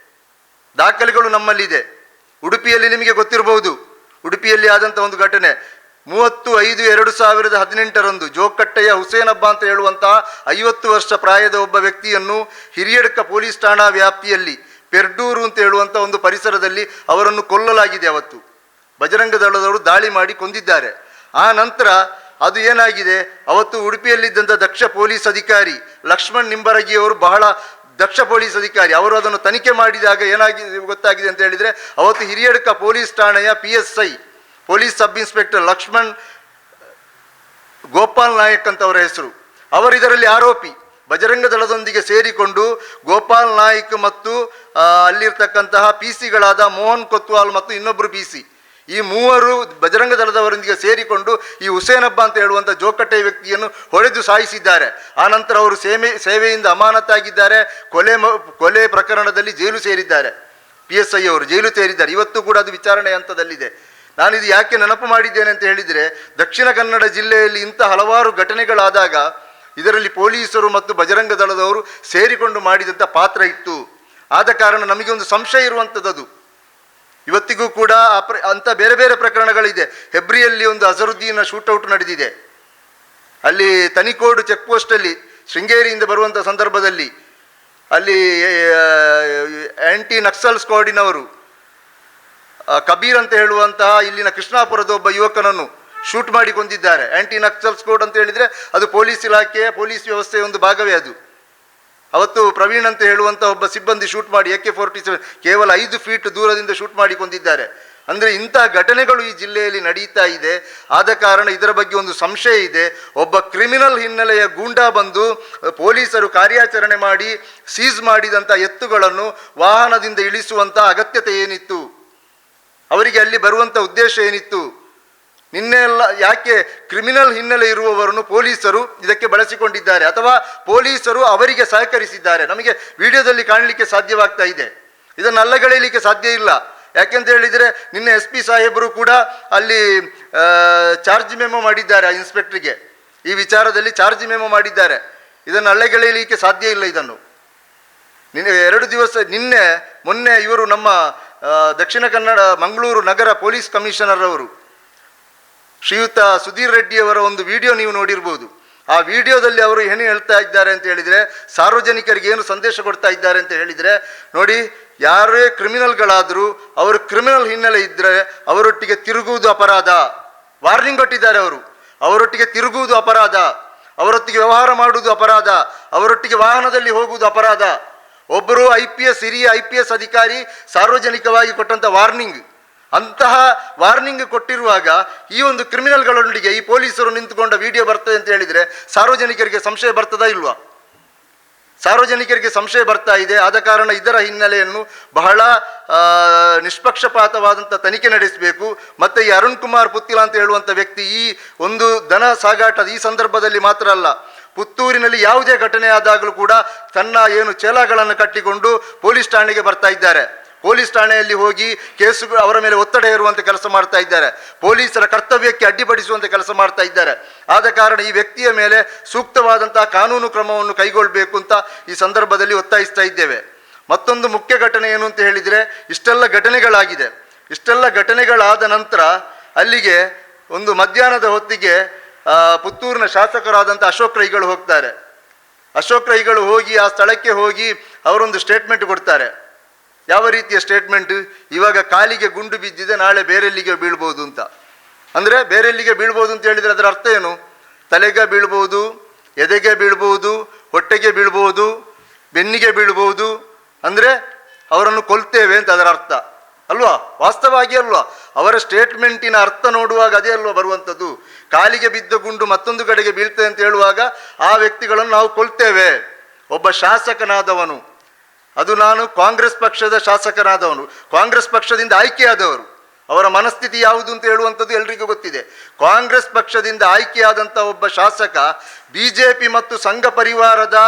[SPEAKER 1] ದಾಖಲೆಗಳು ನಮ್ಮಲ್ಲಿದೆ. ಉಡುಪಿಯಲ್ಲಿ ನಿಮಗೆ ಗೊತ್ತಿರಬಹುದು. ಉಡುಪಿಯಲ್ಲಿ ಆದಂಥ ಒಂದು ಘಟನೆ. ಮೂವತ್ತು ಐದು ಎರಡು ಸಾವಿರದ ಹದಿನೆಂಟರಂದು ಜೋಕಟ್ಟೆಯ ಹುಸೇನಬ್ಬ ಅಂತ ಹೇಳುವಂತಹ ಐವತ್ತು ವರ್ಷ ಪ್ರಾಯದ ಒಬ್ಬ ವ್ಯಕ್ತಿಯನ್ನು ಹಿರಿಯಡ್ಕ ಪೊಲೀಸ್ ಠಾಣಾ ವ್ಯಾಪ್ತಿಯಲ್ಲಿ ಪೆರ್ಡೂರು ಅಂತ ಹೇಳುವಂಥ ಒಂದು ಪರಿಸರದಲ್ಲಿ ಅವರನ್ನು ಕೊಲ್ಲಲಾಗಿದೆ ಅವತ್ತು. ಬಜರಂಗ ದಳದವರು ದಾಳಿ ಮಾಡಿ ಕೊಂದಿದ್ದಾರೆ. ಆ ನಂತರ ಅದು ಏನಾಗಿದೆ? ಅವತ್ತು ಉಡುಪಿಯಲ್ಲಿದ್ದಂಥ ದಕ್ಷ ಪೊಲೀಸ್ ಅಧಿಕಾರಿ ಲಕ್ಷ್ಮಣ್ ನಿಂಬರಗಿಯವರು ಬಹಳ ದಕ್ಷ ಪೊಲೀಸ್ ಅಧಿಕಾರಿ, ಅವರು ಅದನ್ನು ತನಿಖೆ ಮಾಡಿದಾಗ ಏನಾಗಿದೆ ಗೊತ್ತಾಗಿದೆ ಅಂತ ಹೇಳಿದರೆ, ಅವತ್ತು ಹಿರಿಯಡ್ಕ ಪೊಲೀಸ್ ಠಾಣೆಯ P S I police sub inspector Lakshman, Gopal Nayak ಅಂತ ಅವರ ಹೆಸರು. ಅವರು ಇದರಲ್ಲಿ ಆರೋಪಿ, ಬಜರಂಗ ದಳದೊಂದಿಗೆ ಸೇರಿಕೊಂಡು ಗೋಪಾಲ್ ನಾಯಕ್ ಮತ್ತು ಅಲ್ಲಿರ್ತಕ್ಕಂತಹ ಪಿ ಸಿಗಳಾದ ಮೋಹನ್ ಕೊತ್ವಾಲ್ ಮತ್ತು ಇನ್ನೊಬ್ಬರು ಪಿ ಸಿ ಈ ಮೂವರು ಬಜರಂಗ ದಳದವರೊಂದಿಗೆ ಸೇರಿಕೊಂಡು ಈ ಹುಸೇನಬ್ಬ ಅಂತ ಹೇಳುವಂಥ ಜೋಕಟ್ಟೆ ವ್ಯಕ್ತಿಯನ್ನು ಹೊಡೆದು ಸಾಯಿಸಿದ್ದಾರೆ. ಆನಂತರ ಅವರು ಸೇವೆ ಸೇವೆಯಿಂದ ಅಮಾನತಾಗಿದ್ದಾರೆ. ಕೊಲೆ ಕೊಲೆ ಪ್ರಕರಣದಲ್ಲಿ ಜೈಲು ಸೇರಿದ್ದಾರೆ. ಪಿ ಎಸ್ ಐ ಅವರು ಜೈಲು ಸೇರಿದ್ದಾರೆ. ಇವತ್ತು ಕೂಡ ಅದು ವಿಚಾರಣೆ ಹಂತದಲ್ಲಿದೆ. ನಾನಿದು ಯಾಕೆ ನೆನಪು ಮಾಡಿದ್ದೇನೆ ಅಂತ ಹೇಳಿದರೆ, ದಕ್ಷಿಣ ಕನ್ನಡ ಜಿಲ್ಲೆಯಲ್ಲಿ ಇಂಥ ಹಲವಾರು ಘಟನೆಗಳಾದಾಗ ಇದರಲ್ಲಿ ಪೊಲೀಸರು ಮತ್ತು ಬಜರಂಗ ದಳದವರು ಸೇರಿಕೊಂಡು ಮಾಡಿದಂಥ ಪಾತ್ರ ಇತ್ತು. ಆದ ಕಾರಣ ನಮಗೆ ಒಂದು ಸಂಶಯ ಇರುವಂಥದ್ದು ಇವತ್ತಿಗೂ ಕೂಡ ಅಂತ ಬೇರೆ ಬೇರೆ ಪ್ರಕರಣಗಳಿದೆ. ಹೆಬ್ರಿಯಲ್ಲಿ ಒಂದು ಅಜರುದ್ದೀನ ಶೂಟೌಟ್ ನಡೆದಿದೆ. ಅಲ್ಲಿ ತನಿಕೋಡು ಚೆಕ್ ಪೋಸ್ಟಲ್ಲಿ ಶೃಂಗೇರಿಯಿಂದ ಬರುವಂಥ ಸಂದರ್ಭದಲ್ಲಿ, ಅಲ್ಲಿ ಆ್ಯಂಟಿ ನಕ್ಸಲ್ ಸ್ಕ್ವಾಡಿನವರು ಕಬೀರ್ ಅಂತ ಹೇಳುವಂತಹ ಇಲ್ಲಿನ ಕೃಷ್ಣಾಪುರದ ಒಬ್ಬ ಯುವಕನನ್ನು ಶೂಟ್ ಮಾಡಿ ಕೊಂದಿದ್ದಾರೆ ಆಂಟಿ ನಕ್ಸಲ್ ಕೋಡ್ ಅಂತ ಹೇಳಿದ್ರೆ ಅದು ಪೊಲೀಸ್ ಇಲಾಖೆಯ ಪೊಲೀಸ್ ವ್ಯವಸ್ಥೆಯ ಒಂದು ಭಾಗವೇ ಅದು. ಅವತ್ತು ಪ್ರವೀಣ್ ಅಂತ ಹೇಳುವಂಥ ಒಬ್ಬ ಸಿಬ್ಬಂದಿ ಶೂಟ್ ಮಾಡಿ ಎ ಕೆ ಫೋರ್ಟಿ ಸೆವೆನ್ ಕೇವಲ ಐದು ಫೀಟ್ ದೂರದಿಂದ ಶೂಟ್ ಮಾಡಿ ಕೊಂದಿದ್ದಾರೆ. ಅಂದರೆ ಇಂತಹ ಘಟನೆಗಳು ಈ ಜಿಲ್ಲೆಯಲ್ಲಿ ನಡೀತಾ ಇದೆ. ಆದ ಕಾರಣ ಇದರ ಬಗ್ಗೆ ಒಂದು ಸಂಶಯ ಇದೆ. ಒಬ್ಬ ಕ್ರಿಮಿನಲ್ ಹಿನ್ನೆಲೆಯ ಗೂಂಡಾ ಬಂದು ಪೊಲೀಸರು ಕಾರ್ಯಾಚರಣೆ ಮಾಡಿ ಸೀಸ್ ಮಾಡಿದಂಥ ಎತ್ತುಗಳನ್ನು ವಾಹನದಿಂದ ಇಳಿಸುವಂಥ ಅಗತ್ಯತೆ ಏನಿತ್ತು? ಅವರಿಗೆ ಅಲ್ಲಿ ಬರುವಂಥ ಉದ್ದೇಶ ಏನಿತ್ತು? ನಿನ್ನೆ ಎಲ್ಲ ಯಾಕೆ ಕ್ರಿಮಿನಲ್ ಹಿನ್ನೆಲೆ ಇರುವವರನ್ನು ಪೊಲೀಸರು ಇದಕ್ಕೆ ಬಳಸಿಕೊಂಡಿದ್ದಾರೆ ಅಥವಾ ಪೊಲೀಸರು ಅವರಿಗೆ ಸಹಕರಿಸಿದ್ದಾರೆ? ನಮಗೆ ವಿಡಿಯೋದಲ್ಲಿ ಕಾಣಲಿಕ್ಕೆ ಸಾಧ್ಯವಾಗ್ತಾ ಇದೆ. ಇದನ್ನು ಅಲ್ಲಗಳೆಯಲಿಕ್ಕೆ ಸಾಧ್ಯ ಇಲ್ಲ. ಯಾಕೆಂತ ಹೇಳಿದರೆ, ನಿನ್ನೆ ಎಸ್ ಪಿ ಸಾಹೇಬರು ಕೂಡ ಅಲ್ಲಿ ಚಾರ್ಜ್ ಮೆಮೊ ಮಾಡಿದ್ದಾರೆ ಆ ಇನ್ಸ್ಪೆಕ್ಟ್ರಿಗೆ. ಈ ವಿಚಾರದಲ್ಲಿ ಚಾರ್ಜ್ ಮೆಮೊ ಮಾಡಿದ್ದಾರೆ. ಇದನ್ನು ಅಲ್ಲಗಳೆಯಲಿಕ್ಕೆ ಸಾಧ್ಯ ಇಲ್ಲ ಇದನ್ನು. ನಿನ್ನೆ ಎರಡು ದಿವಸ, ನಿನ್ನೆ, ಮೊನ್ನೆ ಇವರು ನಮ್ಮ ದಕ್ಷಿಣ ಕನ್ನಡ, ಮಂಗಳೂರು ನಗರ ಪೊಲೀಸ್ ಕಮಿಷನರ್ ಅವರು ಶ್ರೀಯುತ ಸುಧೀರ್ ರೆಡ್ಡಿಯವರ ಒಂದು ವಿಡಿಯೋ ನೀವು ನೋಡಿರ್ಬೋದು. ಆ ವಿಡಿಯೋದಲ್ಲಿ ಅವರು ಏನು ಹೇಳ್ತಾ ಇದ್ದಾರೆ ಅಂತ ಹೇಳಿದರೆ, ಸಾರ್ವಜನಿಕರಿಗೆ ಏನು ಸಂದೇಶ ಕೊಡ್ತಾ ಇದ್ದಾರೆ ಅಂತ ಹೇಳಿದರೆ, ನೋಡಿ, ಯಾರೇ ಕ್ರಿಮಿನಲ್ಗಳಾದರೂ, ಅವರು ಕ್ರಿಮಿನಲ್ ಹಿನ್ನೆಲೆ ಇದ್ದರೆ ಅವರೊಟ್ಟಿಗೆ ತಿರುಗುವುದು ಅಪರಾಧ. ವಾರ್ನಿಂಗ್ ಕೊಟ್ಟಿದ್ದಾರೆ ಅವರು. ಅವರೊಟ್ಟಿಗೆ ತಿರುಗುವುದು ಅಪರಾಧ. ಅವರೊಟ್ಟಿಗೆ ವ್ಯವಹಾರ ಮಾಡುವುದು ಅಪರಾಧ. ಅವರೊಟ್ಟಿಗೆ ವಾಹನದಲ್ಲಿ ಹೋಗುವುದು ಅಪರಾಧ. ಒಬ್ಬರು ಐ ಪಿ ಎಸ್ ಹಿರಿಯ ಐ ಪಿ ಎಸ್ ಅಧಿಕಾರಿ ಸಾರ್ವಜನಿಕವಾಗಿ ಕೊಟ್ಟಂಥ ವಾರ್ನಿಂಗ್. ಅಂತಹ ವಾರ್ನಿಂಗ್ ಕೊಟ್ಟಿರುವಾಗ ಈ ಒಂದು ಕ್ರಿಮಿನಲ್ಗಳೊಂದಿಗೆ ಈ ಪೊಲೀಸರು ನಿಂತುಕೊಂಡ ವಿಡಿಯೋ ಬರ್ತದೆ ಅಂತ ಹೇಳಿದರೆ ಸಾರ್ವಜನಿಕರಿಗೆ ಸಂಶಯ ಬರ್ತದಾ ಇಲ್ವಾ? ಸಾರ್ವಜನಿಕರಿಗೆ ಸಂಶಯ ಬರ್ತಾ ಇದೆ. ಆದ ಕಾರಣ ಇದರ ಹಿನ್ನೆಲೆಯನ್ನು ಬಹಳ ನಿಷ್ಪಕ್ಷಪಾತವಾದಂಥ ತನಿಖೆ ನಡೆಸಬೇಕು. ಮತ್ತು ಈ ಅರುಣ್ ಕುಮಾರ್ ಪುತ್ತಿಲ ಅಂತ ಹೇಳುವಂಥ ವ್ಯಕ್ತಿ ಈ ಒಂದು ದನ ಸಾಗಾಟದ ಈ ಸಂದರ್ಭದಲ್ಲಿ ಮಾತ್ರ ಅಲ್ಲ, ಪುತ್ತೂರಿನಲ್ಲಿ ಯಾವುದೇ ಘಟನೆ ಆದಾಗಲೂ ಕೂಡ ತನ್ನ ಏನು ಚೇಲಗಳನ್ನು ಕಟ್ಟಿಕೊಂಡು ಪೊಲೀಸ್ ಠಾಣೆಗೆ ಬರ್ತಾ ಇದ್ದಾರೆ. ಪೊಲೀಸ್ ಠಾಣೆಯಲ್ಲಿ ಹೋಗಿ ಕೇಸುಗಳು ಅವರ ಮೇಲೆ ಒತ್ತಡ ಇರುವಂತೆ ಕೆಲಸ ಮಾಡ್ತಾ ಇದ್ದಾರೆ. ಪೊಲೀಸರ ಕರ್ತವ್ಯಕ್ಕೆ ಅಡ್ಡಿಪಡಿಸುವಂತೆ ಕೆಲಸ ಮಾಡ್ತಾ ಇದ್ದಾರೆ. ಆದ ಕಾರಣ ಈ ವ್ಯಕ್ತಿಯ ಮೇಲೆ ಸೂಕ್ತವಾದಂತಹ ಕಾನೂನು ಕ್ರಮವನ್ನು ಕೈಗೊಳ್ಳಬೇಕು ಅಂತ ಈ ಸಂದರ್ಭದಲ್ಲಿ ಒತ್ತಾಯಿಸ್ತಾ ಇದ್ದೇವೆ. ಮತ್ತೊಂದು ಮುಖ್ಯ ಘಟನೆ ಏನು ಅಂತ ಹೇಳಿದರೆ, ಇಷ್ಟೆಲ್ಲ ಘಟನೆಗಳಾಗಿದೆ. ಇಷ್ಟೆಲ್ಲ ಘಟನೆಗಳಾದ ನಂತರ ಅಲ್ಲಿಗೆ ಒಂದು ಮಧ್ಯಾಹ್ನದ ಹೊತ್ತಿಗೆ ಪುತ್ತೂರಿನ ಶಾಸಕರಾದಂಥ ಅಶೋಕ್ ರೈಗಳು ಹೋಗ್ತಾರೆ. ಅಶೋಕ್ ರೈಗಳು ಹೋಗಿ ಆ ಸ್ಥಳಕ್ಕೆ ಹೋಗಿ ಅವರೊಂದು ಸ್ಟೇಟ್ಮೆಂಟ್ ಕೊಡ್ತಾರೆ. ಯಾವ ರೀತಿಯ ಸ್ಟೇಟ್ಮೆಂಟ್ ಇವಾಗ ಕಾಲಿಗೆ ಗುಂಡು ಬಿದ್ದಿದೆ, ನಾಳೆ ಬೇರೆಲ್ಲಿಗೆ ಬೀಳ್ಬೋದು ಅಂತ. ಅಂದರೆ ಬೇರೆಲ್ಲಿಗೆ ಬೀಳ್ಬೋದು ಅಂತ ಹೇಳಿದರೆ ಅದರ ಅರ್ಥ ಏನು? ತಲೆಗೆ ಬೀಳ್ಬೋದು, ಎದೆಗೆ ಬೀಳ್ಬೋದು, ಹೊಟ್ಟೆಗೆ ಬೀಳ್ಬೋದು, ಬೆನ್ನಿಗೆ ಬೀಳ್ಬೋದು. ಅಂದರೆ ಅವರನ್ನು ಕೊಲ್ತೇವೆ ಅಂತ ಅದರ ಅರ್ಥ. ಅಲ್ವಾ? ವಾಸ್ತವವಾಗಿ ಅಲ್ವಾ? ಅವರ ಸ್ಟೇಟ್ಮೆಂಟಿನ ಅರ್ಥ ನೋಡುವಾಗ ಅದೇ ಅಲ್ವಾ ಬರುವಂಥದ್ದು? ಕಾಲಿಗೆ ಬಿದ್ದ ಗುಂಡು ಮತ್ತೊಂದು ಕಡೆಗೆ ಬೀಳ್ತದೆ ಅಂತ ಹೇಳುವಾಗ ಆ ವ್ಯಕ್ತಿಗಳನ್ನು ನಾವು ಕೊಲ್ತೇವೆ. ಒಬ್ಬ ಶಾಸಕನಾದವನು. ಅದು ನಾನು ಕಾಂಗ್ರೆಸ್ ಪಕ್ಷದ ಶಾಸಕರಾದವನು ಕಾಂಗ್ರೆಸ್ ಪಕ್ಷದಿಂದ ಆಯ್ಕೆಯಾದವರು. ಅವರ ಮನಸ್ಥಿತಿ ಯಾವುದು ಅಂತ ಹೇಳುವಂಥದ್ದು ಎಲ್ರಿಗೂ ಗೊತ್ತಿದೆ. ಕಾಂಗ್ರೆಸ್ ಪಕ್ಷದಿಂದ ಆಯ್ಕೆಯಾದಂಥ ಒಬ್ಬ ಶಾಸಕ ಬಿ ಜೆ ಪಿ ಮತ್ತು ಸಂಘ ಪರಿವಾರದ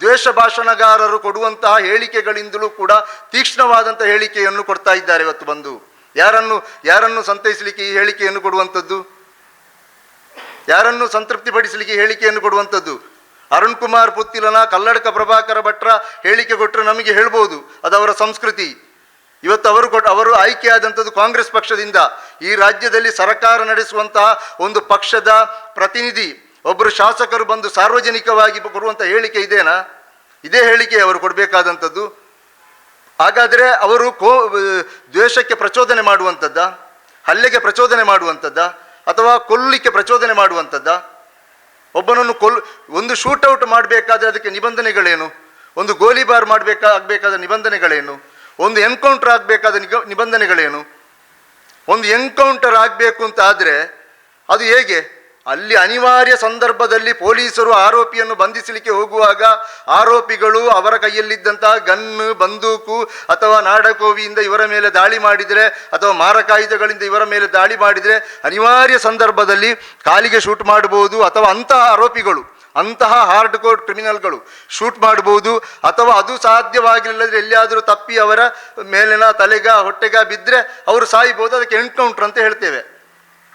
[SPEAKER 1] ದ್ವೇಷ ಭಾಷಣಗಾರರು ಕೊಡುವಂತಹ ಹೇಳಿಕೆಗಳಿಂದಲೂ ಕೂಡ ತೀಕ್ಷ್ಣವಾದಂಥ ಹೇಳಿಕೆಯನ್ನು ಕೊಡ್ತಾ ಇದ್ದಾರೆ ಇವತ್ತು ಬಂದು. ಯಾರನ್ನು ಯಾರನ್ನು ಸಂತೈಸಲಿಕ್ಕೆ ಈ ಹೇಳಿಕೆಯನ್ನು ಕೊಡುವಂಥದ್ದು? ಯಾರನ್ನು ಸಂತೃಪ್ತಿಪಡಿಸಲಿಕ್ಕೆ ಹೇಳಿಕೆಯನ್ನು ಕೊಡುವಂಥದ್ದು? ಅರುಣ್ ಕುಮಾರ್, ಪುತ್ತಿಲನ, ಕಲ್ಲಡಕ, ಪ್ರಭಾಕರ ಭಟ್ರ ಹೇಳಿಕೆ ಕೊಟ್ಟರು ನಮಗೆ ಹೇಳ್ಬೋದು. ಅದು ಅವರ ಸಂಸ್ಕೃತಿ. ಇವತ್ತು ಅವರು ಕೊಟ್ಟು, ಅವರು ಆಯ್ಕೆಯಾದಂಥದ್ದು ಕಾಂಗ್ರೆಸ್ ಪಕ್ಷದಿಂದ. ಈ ರಾಜ್ಯದಲ್ಲಿ ಸರ್ಕಾರ ನಡೆಸುವಂತಹ ಒಂದು ಪಕ್ಷದ ಪ್ರತಿನಿಧಿ ಒಬ್ಬರು ಶಾಸಕರು ಬಂದು ಸಾರ್ವಜನಿಕವಾಗಿ ಕೊಡುವಂಥ ಹೇಳಿಕೆ ಇದೇನಾ? ಇದೇ ಹೇಳಿಕೆ ಅವರು ಕೊಡಬೇಕಾದಂಥದ್ದು. ಹಾಗಾದರೆ ಅವರು ಕೋ, ದ್ವೇಷಕ್ಕೆ ಪ್ರಚೋದನೆ ಮಾಡುವಂಥದ್ದ? ಹಲ್ಲೆಗೆ ಪ್ರಚೋದನೆ ಮಾಡುವಂಥದ್ದ? ಅಥವಾ ಕೊಲ್ಲಿಕ್ಕೆ ಪ್ರಚೋದನೆ ಮಾಡುವಂಥದ್ದ? ಒಬ್ಬನನ್ನು ಕೊಲ್, ಒಂದು ಶೂಟೌಟ್ ಮಾಡಬೇಕಾದ್ರೆ ಅದಕ್ಕೆ ನಿಬಂಧನೆಗಳೇನು? ಒಂದು ಗೋಲಿಬಾರ್ ಮಾಡಬೇಕಾ, ಆಗಬೇಕಾದ ನಿಬಂಧನೆಗಳೇನು? ಒಂದು ಎನ್ಕೌಂಟರ್ ಆಗಬೇಕಾದ ನಿಗ, ನಿಬಂಧನೆಗಳೇನು? ಒಂದು ಎನ್ಕೌಂಟರ್ ಆಗಬೇಕು ಅಂತ ಆದರೆ ಅದು ಹೇಗೆ? ಅಲ್ಲಿ ಅನಿವಾರ್ಯ ಸಂದರ್ಭದಲ್ಲಿ ಪೊಲೀಸರು ಆರೋಪಿಯನ್ನು ಬಂಧಿಸಲಿಕ್ಕೆ ಹೋಗುವಾಗ ಆರೋಪಿಗಳು ಅವರ ಕೈಯಲ್ಲಿದ್ದಂತಹ ಗನ್ನು, ಬಂದೂಕು ಅಥವಾ ನಾಡಕೋವಿಯಿಂದ ಇವರ ಮೇಲೆ ದಾಳಿ ಮಾಡಿದರೆ ಅಥವಾ ಮಾರಕಾಯುಧಗಳಿಂದ ಇವರ ಮೇಲೆ ದಾಳಿ ಮಾಡಿದರೆ ಅನಿವಾರ್ಯ ಸಂದರ್ಭದಲ್ಲಿ ಕಾಲಿಗೆ ಶೂಟ್ ಮಾಡಬಹುದು ಅಥವಾ ಅಂತಹ ಆರೋಪಿಗಳು, ಅಂತಹ ಹಾರ್ಡ್ ಕೋರ್ಟ್ ಕ್ರಿಮಿನಲ್ಗಳು ಶೂಟ್ ಮಾಡಬಹುದು ಅಥವಾ ಅದು ಸಾಧ್ಯವಾಗಿಲ್ಲದ್ರೆ ಎಲ್ಲಿಯಾದರೂ ತಪ್ಪಿ ಅವರ ಮೇಲಿನ ತಲೆಗ, ಹೊಟ್ಟೆಗ ಬಿದ್ದರೆ ಅವರು ಸಾಯ್ಬೋದು, ಅದಕ್ಕೆ ಎನ್ಕೌಂಟ್ರ್ ಅಂತ ಹೇಳ್ತೇವೆ.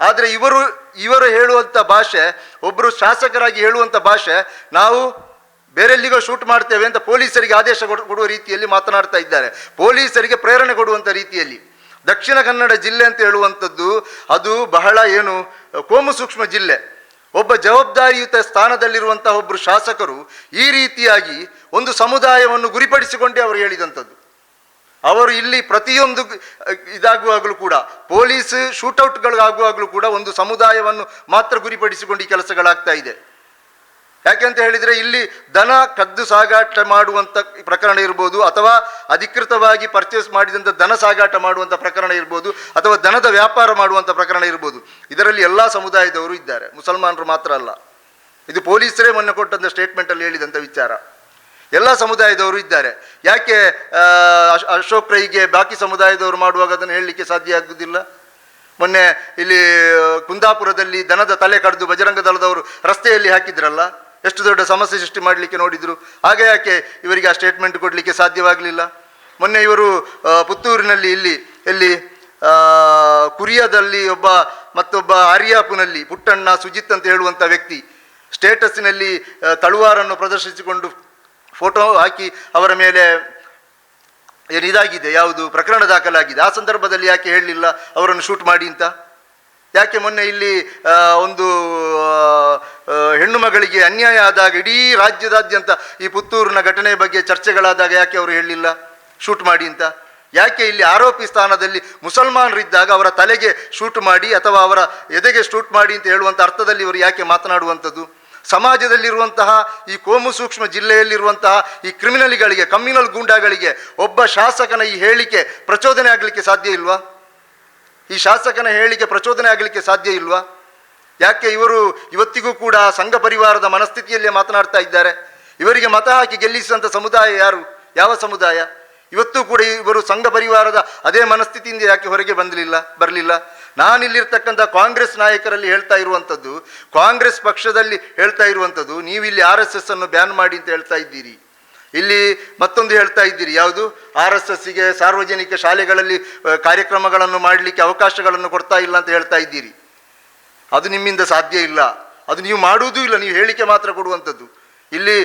[SPEAKER 1] ಆದರೆ ಇವರು ಇವರು ಹೇಳುವಂಥ ಭಾಷೆ ಒಬ್ಬರು ಶಾಸಕರಾಗಿ ಹೇಳುವಂಥ ಭಾಷೆ, ನಾವು ಬೇರೆಲ್ಲಿಗೋ ಶೂಟ್ ಮಾಡ್ತೇವೆ ಅಂತ ಪೊಲೀಸರಿಗೆ ಆದೇಶ ಕೊಡು- ಕೊಡುವ ರೀತಿಯಲ್ಲಿ ಮಾತನಾಡ್ತಾ ಇದ್ದಾರೆ. ಪೊಲೀಸರಿಗೆ ಪ್ರೇರಣೆ ಕೊಡುವಂಥ ರೀತಿಯಲ್ಲಿ. ದಕ್ಷಿಣ ಕನ್ನಡ ಜಿಲ್ಲೆ ಅಂತ ಹೇಳುವಂಥದ್ದು, ಅದು ಬಹಳ ಏನು, ಕೋಮು ಸೂಕ್ಷ್ಮ ಜಿಲ್ಲೆ. ಒಬ್ಬ ಜವಾಬ್ದಾರಿಯುತ ಸ್ಥಾನದಲ್ಲಿರುವಂತಹ ಒಬ್ಬರು ಶಾಸಕರು ಈ ರೀತಿಯಾಗಿ ಒಂದು ಸಮುದಾಯವನ್ನು ಗುರಿಪಡಿಸಿಕೊಂಡೇ ಅವರು ಹೇಳಿದಂಥದ್ದು. ಅವರು ಇಲ್ಲಿ ಪ್ರತಿಯೊಂದು ಇದಾಗುವಾಗಲೂ ಕೂಡ, ಪೊಲೀಸ್ ಶೂಟೌಟ್ಗಳಾಗುವಾಗಲೂ ಕೂಡ ಒಂದು ಸಮುದಾಯವನ್ನು ಮಾತ್ರ ಗುರಿಪಡಿಸಿಕೊಂಡು ಕೆಲಸಗಳಾಗ್ತಾ ಇದೆ. ಯಾಕೆಂತ ಹೇಳಿದರೆ ಇಲ್ಲಿ ದನ ಕದ್ದು ಸಾಗಾಟ ಮಾಡುವಂಥ ಪ್ರಕರಣ ಇರ್ಬೋದು, ಅಥವಾ ಅಧಿಕೃತವಾಗಿ ಪರ್ಚೇಸ್ ಮಾಡಿದಂಥ ದನ ಸಾಗಾಟ ಮಾಡುವಂಥ ಪ್ರಕರಣ ಇರ್ಬೋದು, ಅಥವಾ ದನದ ವ್ಯಾಪಾರ ಮಾಡುವಂಥ ಪ್ರಕರಣ ಇರ್ಬೋದು, ಇದರಲ್ಲಿ ಎಲ್ಲ ಸಮುದಾಯದವರು ಇದ್ದಾರೆ, ಮುಸಲ್ಮಾನರು ಮಾತ್ರ ಅಲ್ಲ. ಇದು ಪೊಲೀಸರೇ ಮೊನ್ನೆ ಕೊಟ್ಟಂಥ ಸ್ಟೇಟ್ಮೆಂಟಲ್ಲಿ ಹೇಳಿದಂಥ ವಿಚಾರ. ಎಲ್ಲ ಸಮುದಾಯದವರು ಇದ್ದಾರೆ. ಯಾಕೆ ಅಶೋಕ್ ರೈಗೆ ಬಾಕಿ ಸಮುದಾಯದವರು ಮಾಡುವಾಗ ಅದನ್ನು ಹೇಳಲಿಕ್ಕೆ ಸಾಧ್ಯ ಆಗುವುದಿಲ್ಲ ಮೊನ್ನೆ ಇಲ್ಲಿ ಕುಂದಾಪುರದಲ್ಲಿ ದನದ ತಲೆ ಕಡಿದು ಬಜರಂಗ ದಳದವರು ರಸ್ತೆಯಲ್ಲಿ ಹಾಕಿದ್ರಲ್ಲ? ಎಷ್ಟು ದೊಡ್ಡ ಸಮಸ್ಯೆ ಸೃಷ್ಟಿ ಮಾಡಲಿಕ್ಕೆ ನೋಡಿದರು. ಆಗ ಯಾಕೆ ಇವರಿಗೆ ಆ ಸ್ಟೇಟ್ಮೆಂಟ್ ಕೊಡಲಿಕ್ಕೆ ಸಾಧ್ಯವಾಗಲಿಲ್ಲ? ಮೊನ್ನೆ ಇವರು ಪುತ್ತೂರಿನಲ್ಲಿ ಇಲ್ಲಿ ಎಲ್ಲಿ ಆ, ಕುರಿಯಾದಲ್ಲಿ ಒಬ್ಬ ಮತ್ತೊಬ್ಬ ಆರ್ಯಾಪುನಲ್ಲಿ ಪುಟ್ಟಣ್ಣ ಸುಜಿತ್ ಅಂತ ಹೇಳುವಂಥ ವ್ಯಕ್ತಿ ಸ್ಟೇಟಸ್ನಲ್ಲಿ ತಳುವಾರನ್ನು ಪ್ರದರ್ಶಿಸಿಕೊಂಡು ಫೋಟೋ ಹಾಕಿ ಅವರ ಮೇಲೆ ಏನು ಇದಾಗಿದೆ, ಯಾವುದು ಪ್ರಕರಣ ದಾಖಲಾಗಿದೆ, ಆ ಸಂದರ್ಭದಲ್ಲಿ ಯಾಕೆ ಹೇಳಲಿಲ್ಲ ಅವರನ್ನು ಶೂಟ್ ಮಾಡಿ ಅಂತ? ಯಾಕೆ ಮೊನ್ನೆ ಇಲ್ಲಿ ಒಂದು ಹೆಣ್ಣು ಮಗಳಿಗೆ ಅನ್ಯಾಯ ಆದಾಗ, ಇಡೀ ರಾಜ್ಯದಾದ್ಯಂತ ಈ ಪುತ್ತೂರಿನ ಘಟನೆ ಬಗ್ಗೆ ಚರ್ಚೆಗಳಾದಾಗ ಯಾಕೆ ಅವರು ಹೇಳಲಿಲ್ಲ, ಶೂಟ್ ಮಾಡಿ ಅಂತ? ಯಾಕೆ ಇಲ್ಲಿ ಆರೋಪಿ ಸ್ಥಾನದಲ್ಲಿ ಮುಸಲ್ಮಾನರಿದ್ದಾಗ ಅವರ ತಲೆಗೆ ಶೂಟ್ ಮಾಡಿ ಅಥವಾ ಅವರ ಎದೆಗೆ ಶೂಟ್ ಮಾಡಿ ಅಂತ ಹೇಳುವಂಥ ಅರ್ಥದಲ್ಲಿ ಇವರು ಯಾಕೆ ಮಾತನಾಡುವಂಥದ್ದು? ಸಮಾಜದಲ್ಲಿರುವಂತಹ ಈ ಕೋಮು ಸೂಕ್ಷ್ಮ ಜಿಲ್ಲೆಯಲ್ಲಿರುವಂತಹ ಈ ಕ್ರಿಮಿನಲ್ಗಳಿಗೆ, ಕಮ್ಯುನಲ್ ಗೂಂಡಾಗಳಿಗೆ ಒಬ್ಬ ಶಾಸಕನ ಈ ಹೇಳಿಕೆ ಪ್ರಚೋದನೆ ಆಗಲಿಕ್ಕೆ ಸಾಧ್ಯ ಇಲ್ವಾ? ಈ ಶಾಸಕನ ಹೇಳಿಕೆ ಪ್ರಚೋದನೆ ಆಗಲಿಕ್ಕೆ ಸಾಧ್ಯ ಇಲ್ವಾ? ಯಾಕೆ ಇವರು ಇವತ್ತಿಗೂ ಕೂಡ ಸಂಘ ಪರಿವಾರದ ಮನಸ್ಥಿತಿಯಲ್ಲೇ ಮಾತನಾಡ್ತಾ ಇದ್ದಾರೆ? ಇವರಿಗೆ ಮತ ಹಾಕಿ ಗೆಲ್ಲಿಸಿದಂಥ ಸಮುದಾಯ ಯಾರು? ಯಾವ ಸಮುದಾಯ? ಇವತ್ತು ಕೂಡ ಇವರು ಸಂಘ ಪರಿವಾರದ ಅದೇ ಮನಸ್ಥಿತಿಯಿಂದ ಯಾಕೆ ಹೊರಗೆ ಬಂದಲಿಲ್ಲ ಬರಲಿಲ್ಲ? ನಾನಿಲ್ಲಿರ್ತಕ್ಕಂಥ ಕಾಂಗ್ರೆಸ್ ನಾಯಕರಲ್ಲಿ ಹೇಳ್ತಾ ಇರುವಂಥದ್ದು, ಕಾಂಗ್ರೆಸ್ ಪಕ್ಷದಲ್ಲಿ ಹೇಳ್ತಾ ಇರುವಂಥದ್ದು ನೀವು ಇಲ್ಲಿ ಆರ್ ಎಸ್ ಎಸ್ ಅನ್ನು ಬ್ಯಾನ್ ಮಾಡಿ ಅಂತ ಹೇಳ್ತಾ ಇದ್ದೀರಿ. ಇಲ್ಲಿ ಮತ್ತೊಂದು ಹೇಳ್ತಾ ಇದ್ದೀರಿ, ಯಾವುದು? ಆರ್ ಎಸ್ ಎಸ್ಸಿಗೆ ಸಾರ್ವಜನಿಕ ಶಾಲೆಗಳಲ್ಲಿ ಕಾರ್ಯಕ್ರಮಗಳನ್ನು ಮಾಡಲಿಕ್ಕೆ ಅವಕಾಶಗಳನ್ನು ಕೊಡ್ತಾ ಇಲ್ಲ ಅಂತ ಹೇಳ್ತಾ ಇದ್ದೀರಿ. ಅದು ನಿಮ್ಮಿಂದ ಸಾಧ್ಯ ಇಲ್ಲ. ಅದು ನೀವು ಮಾಡುವುದೂ ಇಲ್ಲ, ನೀವು ಹೇಳಿಕೆ ಮಾತ್ರ ಕೊಡುವಂಥದ್ದು. ಇಲ್ಲಿ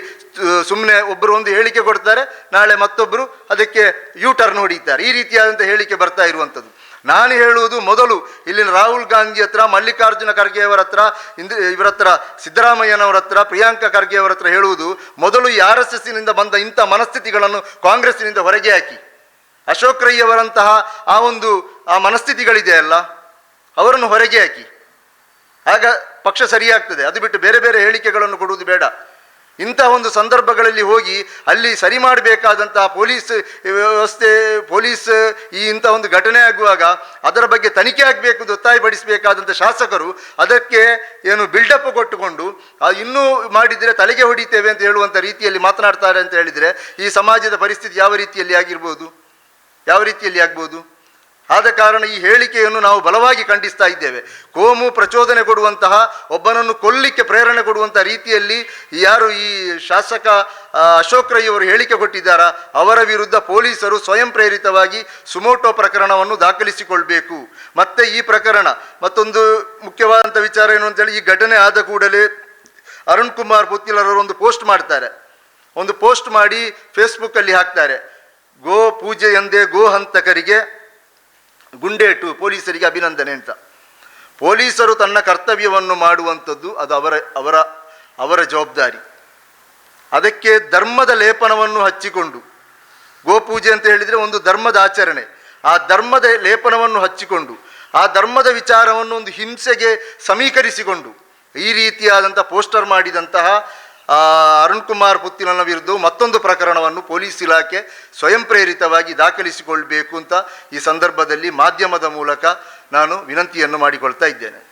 [SPEAKER 1] ಸುಮ್ಮನೆ ಒಬ್ಬರು ಒಂದು ಹೇಳಿಕೆ ಕೊಡ್ತಾರೆ, ನಾಳೆ ಮತ್ತೊಬ್ಬರು ಅದಕ್ಕೆ ಯೂ ಟರ್ನ್ ಹೊಡಿತಾರೆ. ಈ ರೀತಿಯಾದಂಥ ಹೇಳಿಕೆ ಬರ್ತಾ ಇರುವಂಥದ್ದು. ನಾನು ಹೇಳುವುದು ಮೊದಲು. ಇಲ್ಲಿನ ರಾಹುಲ್ ಗಾಂಧಿ ಹತ್ರ, ಮಲ್ಲಿಕಾರ್ಜುನ ಖರ್ಗೆ ಅವರ ಹತ್ರ, ಇಂದ ಇವರ ಹತ್ರ, ಸಿದ್ದರಾಮಯ್ಯನವರ ಹತ್ರ, ಪ್ರಿಯಾಂಕಾ ಖರ್ಗೆ ಅವರ ಹತ್ರ ಹೇಳುವುದು ಮೊದಲು ಈ ಆರ್ ಎಸ್ ಎಸ್ಸಿನಿಂದ ಬಂದ ಇಂಥ ಮನಸ್ಥಿತಿಗಳನ್ನು ಕಾಂಗ್ರೆಸ್ಸಿನಿಂದ ಹೊರಗೆ ಹಾಕಿ. ಅಶೋಕ್ ರೈಯವರಂತಹ ಆ ಒಂದು, ಆ ಮನಸ್ಥಿತಿಗಳಿದೆಯಲ್ಲ ಅವರನ್ನು ಹೊರಗೆ ಹಾಕಿ. ಆಗ ಪಕ್ಷ ಸರಿಯಾಗ್ತದೆ. ಅದು ಬಿಟ್ಟು ಬೇರೆ ಬೇರೆ ಹೇಳಿಕೆಗಳನ್ನು ಕೊಡುವುದು ಬೇಡ. ಇಂತಹ ಒಂದು ಸಂದರ್ಭಗಳಲ್ಲಿ ಹೋಗಿ ಅಲ್ಲಿ ಸರಿ ಮಾಡಬೇಕಾದಂತಹ ಪೊಲೀಸ್ ವ್ಯವಸ್ಥೆ, ಪೊಲೀಸ್ ಈ ಇಂಥ ಒಂದು ಘಟನೆ ಆಗುವಾಗ ಅದರ ಬಗ್ಗೆ ತನಿಖೆ ಆಗಬೇಕು ಎಂದು ಒತ್ತಾಯಪಡಿಸಬೇಕಾದಂಥ ಶಾಸಕರು ಅದಕ್ಕೆ ಏನು ಬಿಲ್ಡಪ್ ಕೊಟ್ಟುಕೊಂಡು ಇನ್ನೂ ಮಾಡಿದರೆ ತಲೆಗೆ ಹೊಡಿತೇವೆ ಅಂತ ಹೇಳುವಂಥ ರೀತಿಯಲ್ಲಿ ಮಾತನಾಡ್ತಾರೆ ಅಂತ ಹೇಳಿದರೆ ಈ ಸಮಾಜದ ಪರಿಸ್ಥಿತಿ ಯಾವ ರೀತಿಯಲ್ಲಿ ಆಗಿರ್ಬೋದು? ಯಾವ ರೀತಿಯಲ್ಲಿ ಆಗ್ಬೋದು? ಆದ ಕಾರಣ ಈ ಹೇಳಿಕೆಯನ್ನು ನಾವು ಬಲವಾಗಿ ಖಂಡಿಸ್ತಾ ಇದ್ದೇವೆ. ಕೋಮು ಪ್ರಚೋದನೆ ಕೊಡುವಂತಹ, ಒಬ್ಬನನ್ನು ಕೊಲ್ಲಿಕ್ಕೆ ಪ್ರೇರಣೆ ಕೊಡುವಂತಹ ರೀತಿಯಲ್ಲಿ ಯಾರು ಈ ಶಾಸಕ ಅಶೋಕ್ ರೈ ಹೇಳಿಕೆ ಕೊಟ್ಟಿದ್ದಾರಾ, ಅವರ ವಿರುದ್ಧ ಪೊಲೀಸರು ಸ್ವಯಂ ಪ್ರೇರಿತವಾಗಿ ಸುಮೋಟೋ ಪ್ರಕರಣವನ್ನು ದಾಖಲಿಸಿಕೊಳ್ಬೇಕು. ಮತ್ತೆ ಈ ಪ್ರಕರಣ, ಮತ್ತೊಂದು ಮುಖ್ಯವಾದಂಥ ವಿಚಾರ ಏನು ಅಂತೇಳಿ, ಈ ಘಟನೆ ಆದ ಕೂಡಲೇ ಅರುಣ್ ಕುಮಾರ್ ಪುತ್ತಿಲರವರು ಒಂದು ಪೋಸ್ಟ್ ಮಾಡ್ತಾರೆ. ಒಂದು ಪೋಸ್ಟ್ ಮಾಡಿ ಫೇಸ್ಬುಕ್ಕಲ್ಲಿ ಹಾಕ್ತಾರೆ. ಗೋ ಪೂಜೆ ಎಂದೇ ಗೋ ಹಂತಕರಿಗೆ ಗುಂಡೇಟು, ಪೊಲೀಸರಿಗೆ ಅಭಿನಂದನೆ ಅಂತ. ಪೊಲೀಸರು ತನ್ನ ಕರ್ತವ್ಯವನ್ನು ಮಾಡುವಂಥದ್ದು ಅದು ಅವರ ಅವರ ಅವರ ಜವಾಬ್ದಾರಿ. ಅದಕ್ಕೆ ಧರ್ಮದ ಲೇಪನವನ್ನು ಹಚ್ಚಿಕೊಂಡು, ಗೋಪೂಜೆ ಅಂತ ಹೇಳಿದರೆ ಒಂದು ಧರ್ಮದ ಆಚರಣೆ. ಆ ಧರ್ಮದ ಲೇಪನವನ್ನು ಹಚ್ಚಿಕೊಂಡು, ಆ ಧರ್ಮದ ವಿಚಾರವನ್ನು ಒಂದು ಹಿಂಸೆಗೆ ಸಮೀಕರಿಸಿಕೊಂಡು, ಈ ರೀತಿಯಾದಂಥ ಪೋಸ್ಟರ್ ಮಾಡಿದಂತಹ ಅರುಣ್ ಕುಮಾರ್ ಪುತ್ತಿಲನ ವಿರುದ್ಧ ಮತ್ತೊಂದು ಪ್ರಕರಣವನ್ನು ಪೊಲೀಸ್ ಇಲಾಖೆ ಸ್ವಯಂ ಪ್ರೇರಿತವಾಗಿ ದಾಖಲಿಸಿಕೊಳ್ಬೇಕು ಅಂತ ಈ ಸಂದರ್ಭದಲ್ಲಿ ಮಾಧ್ಯಮದ ಮೂಲಕ ನಾನು ವಿನಂತಿಯನ್ನು ಮಾಡಿಕೊಳ್ತಾ ಇದ್ದೇನೆ.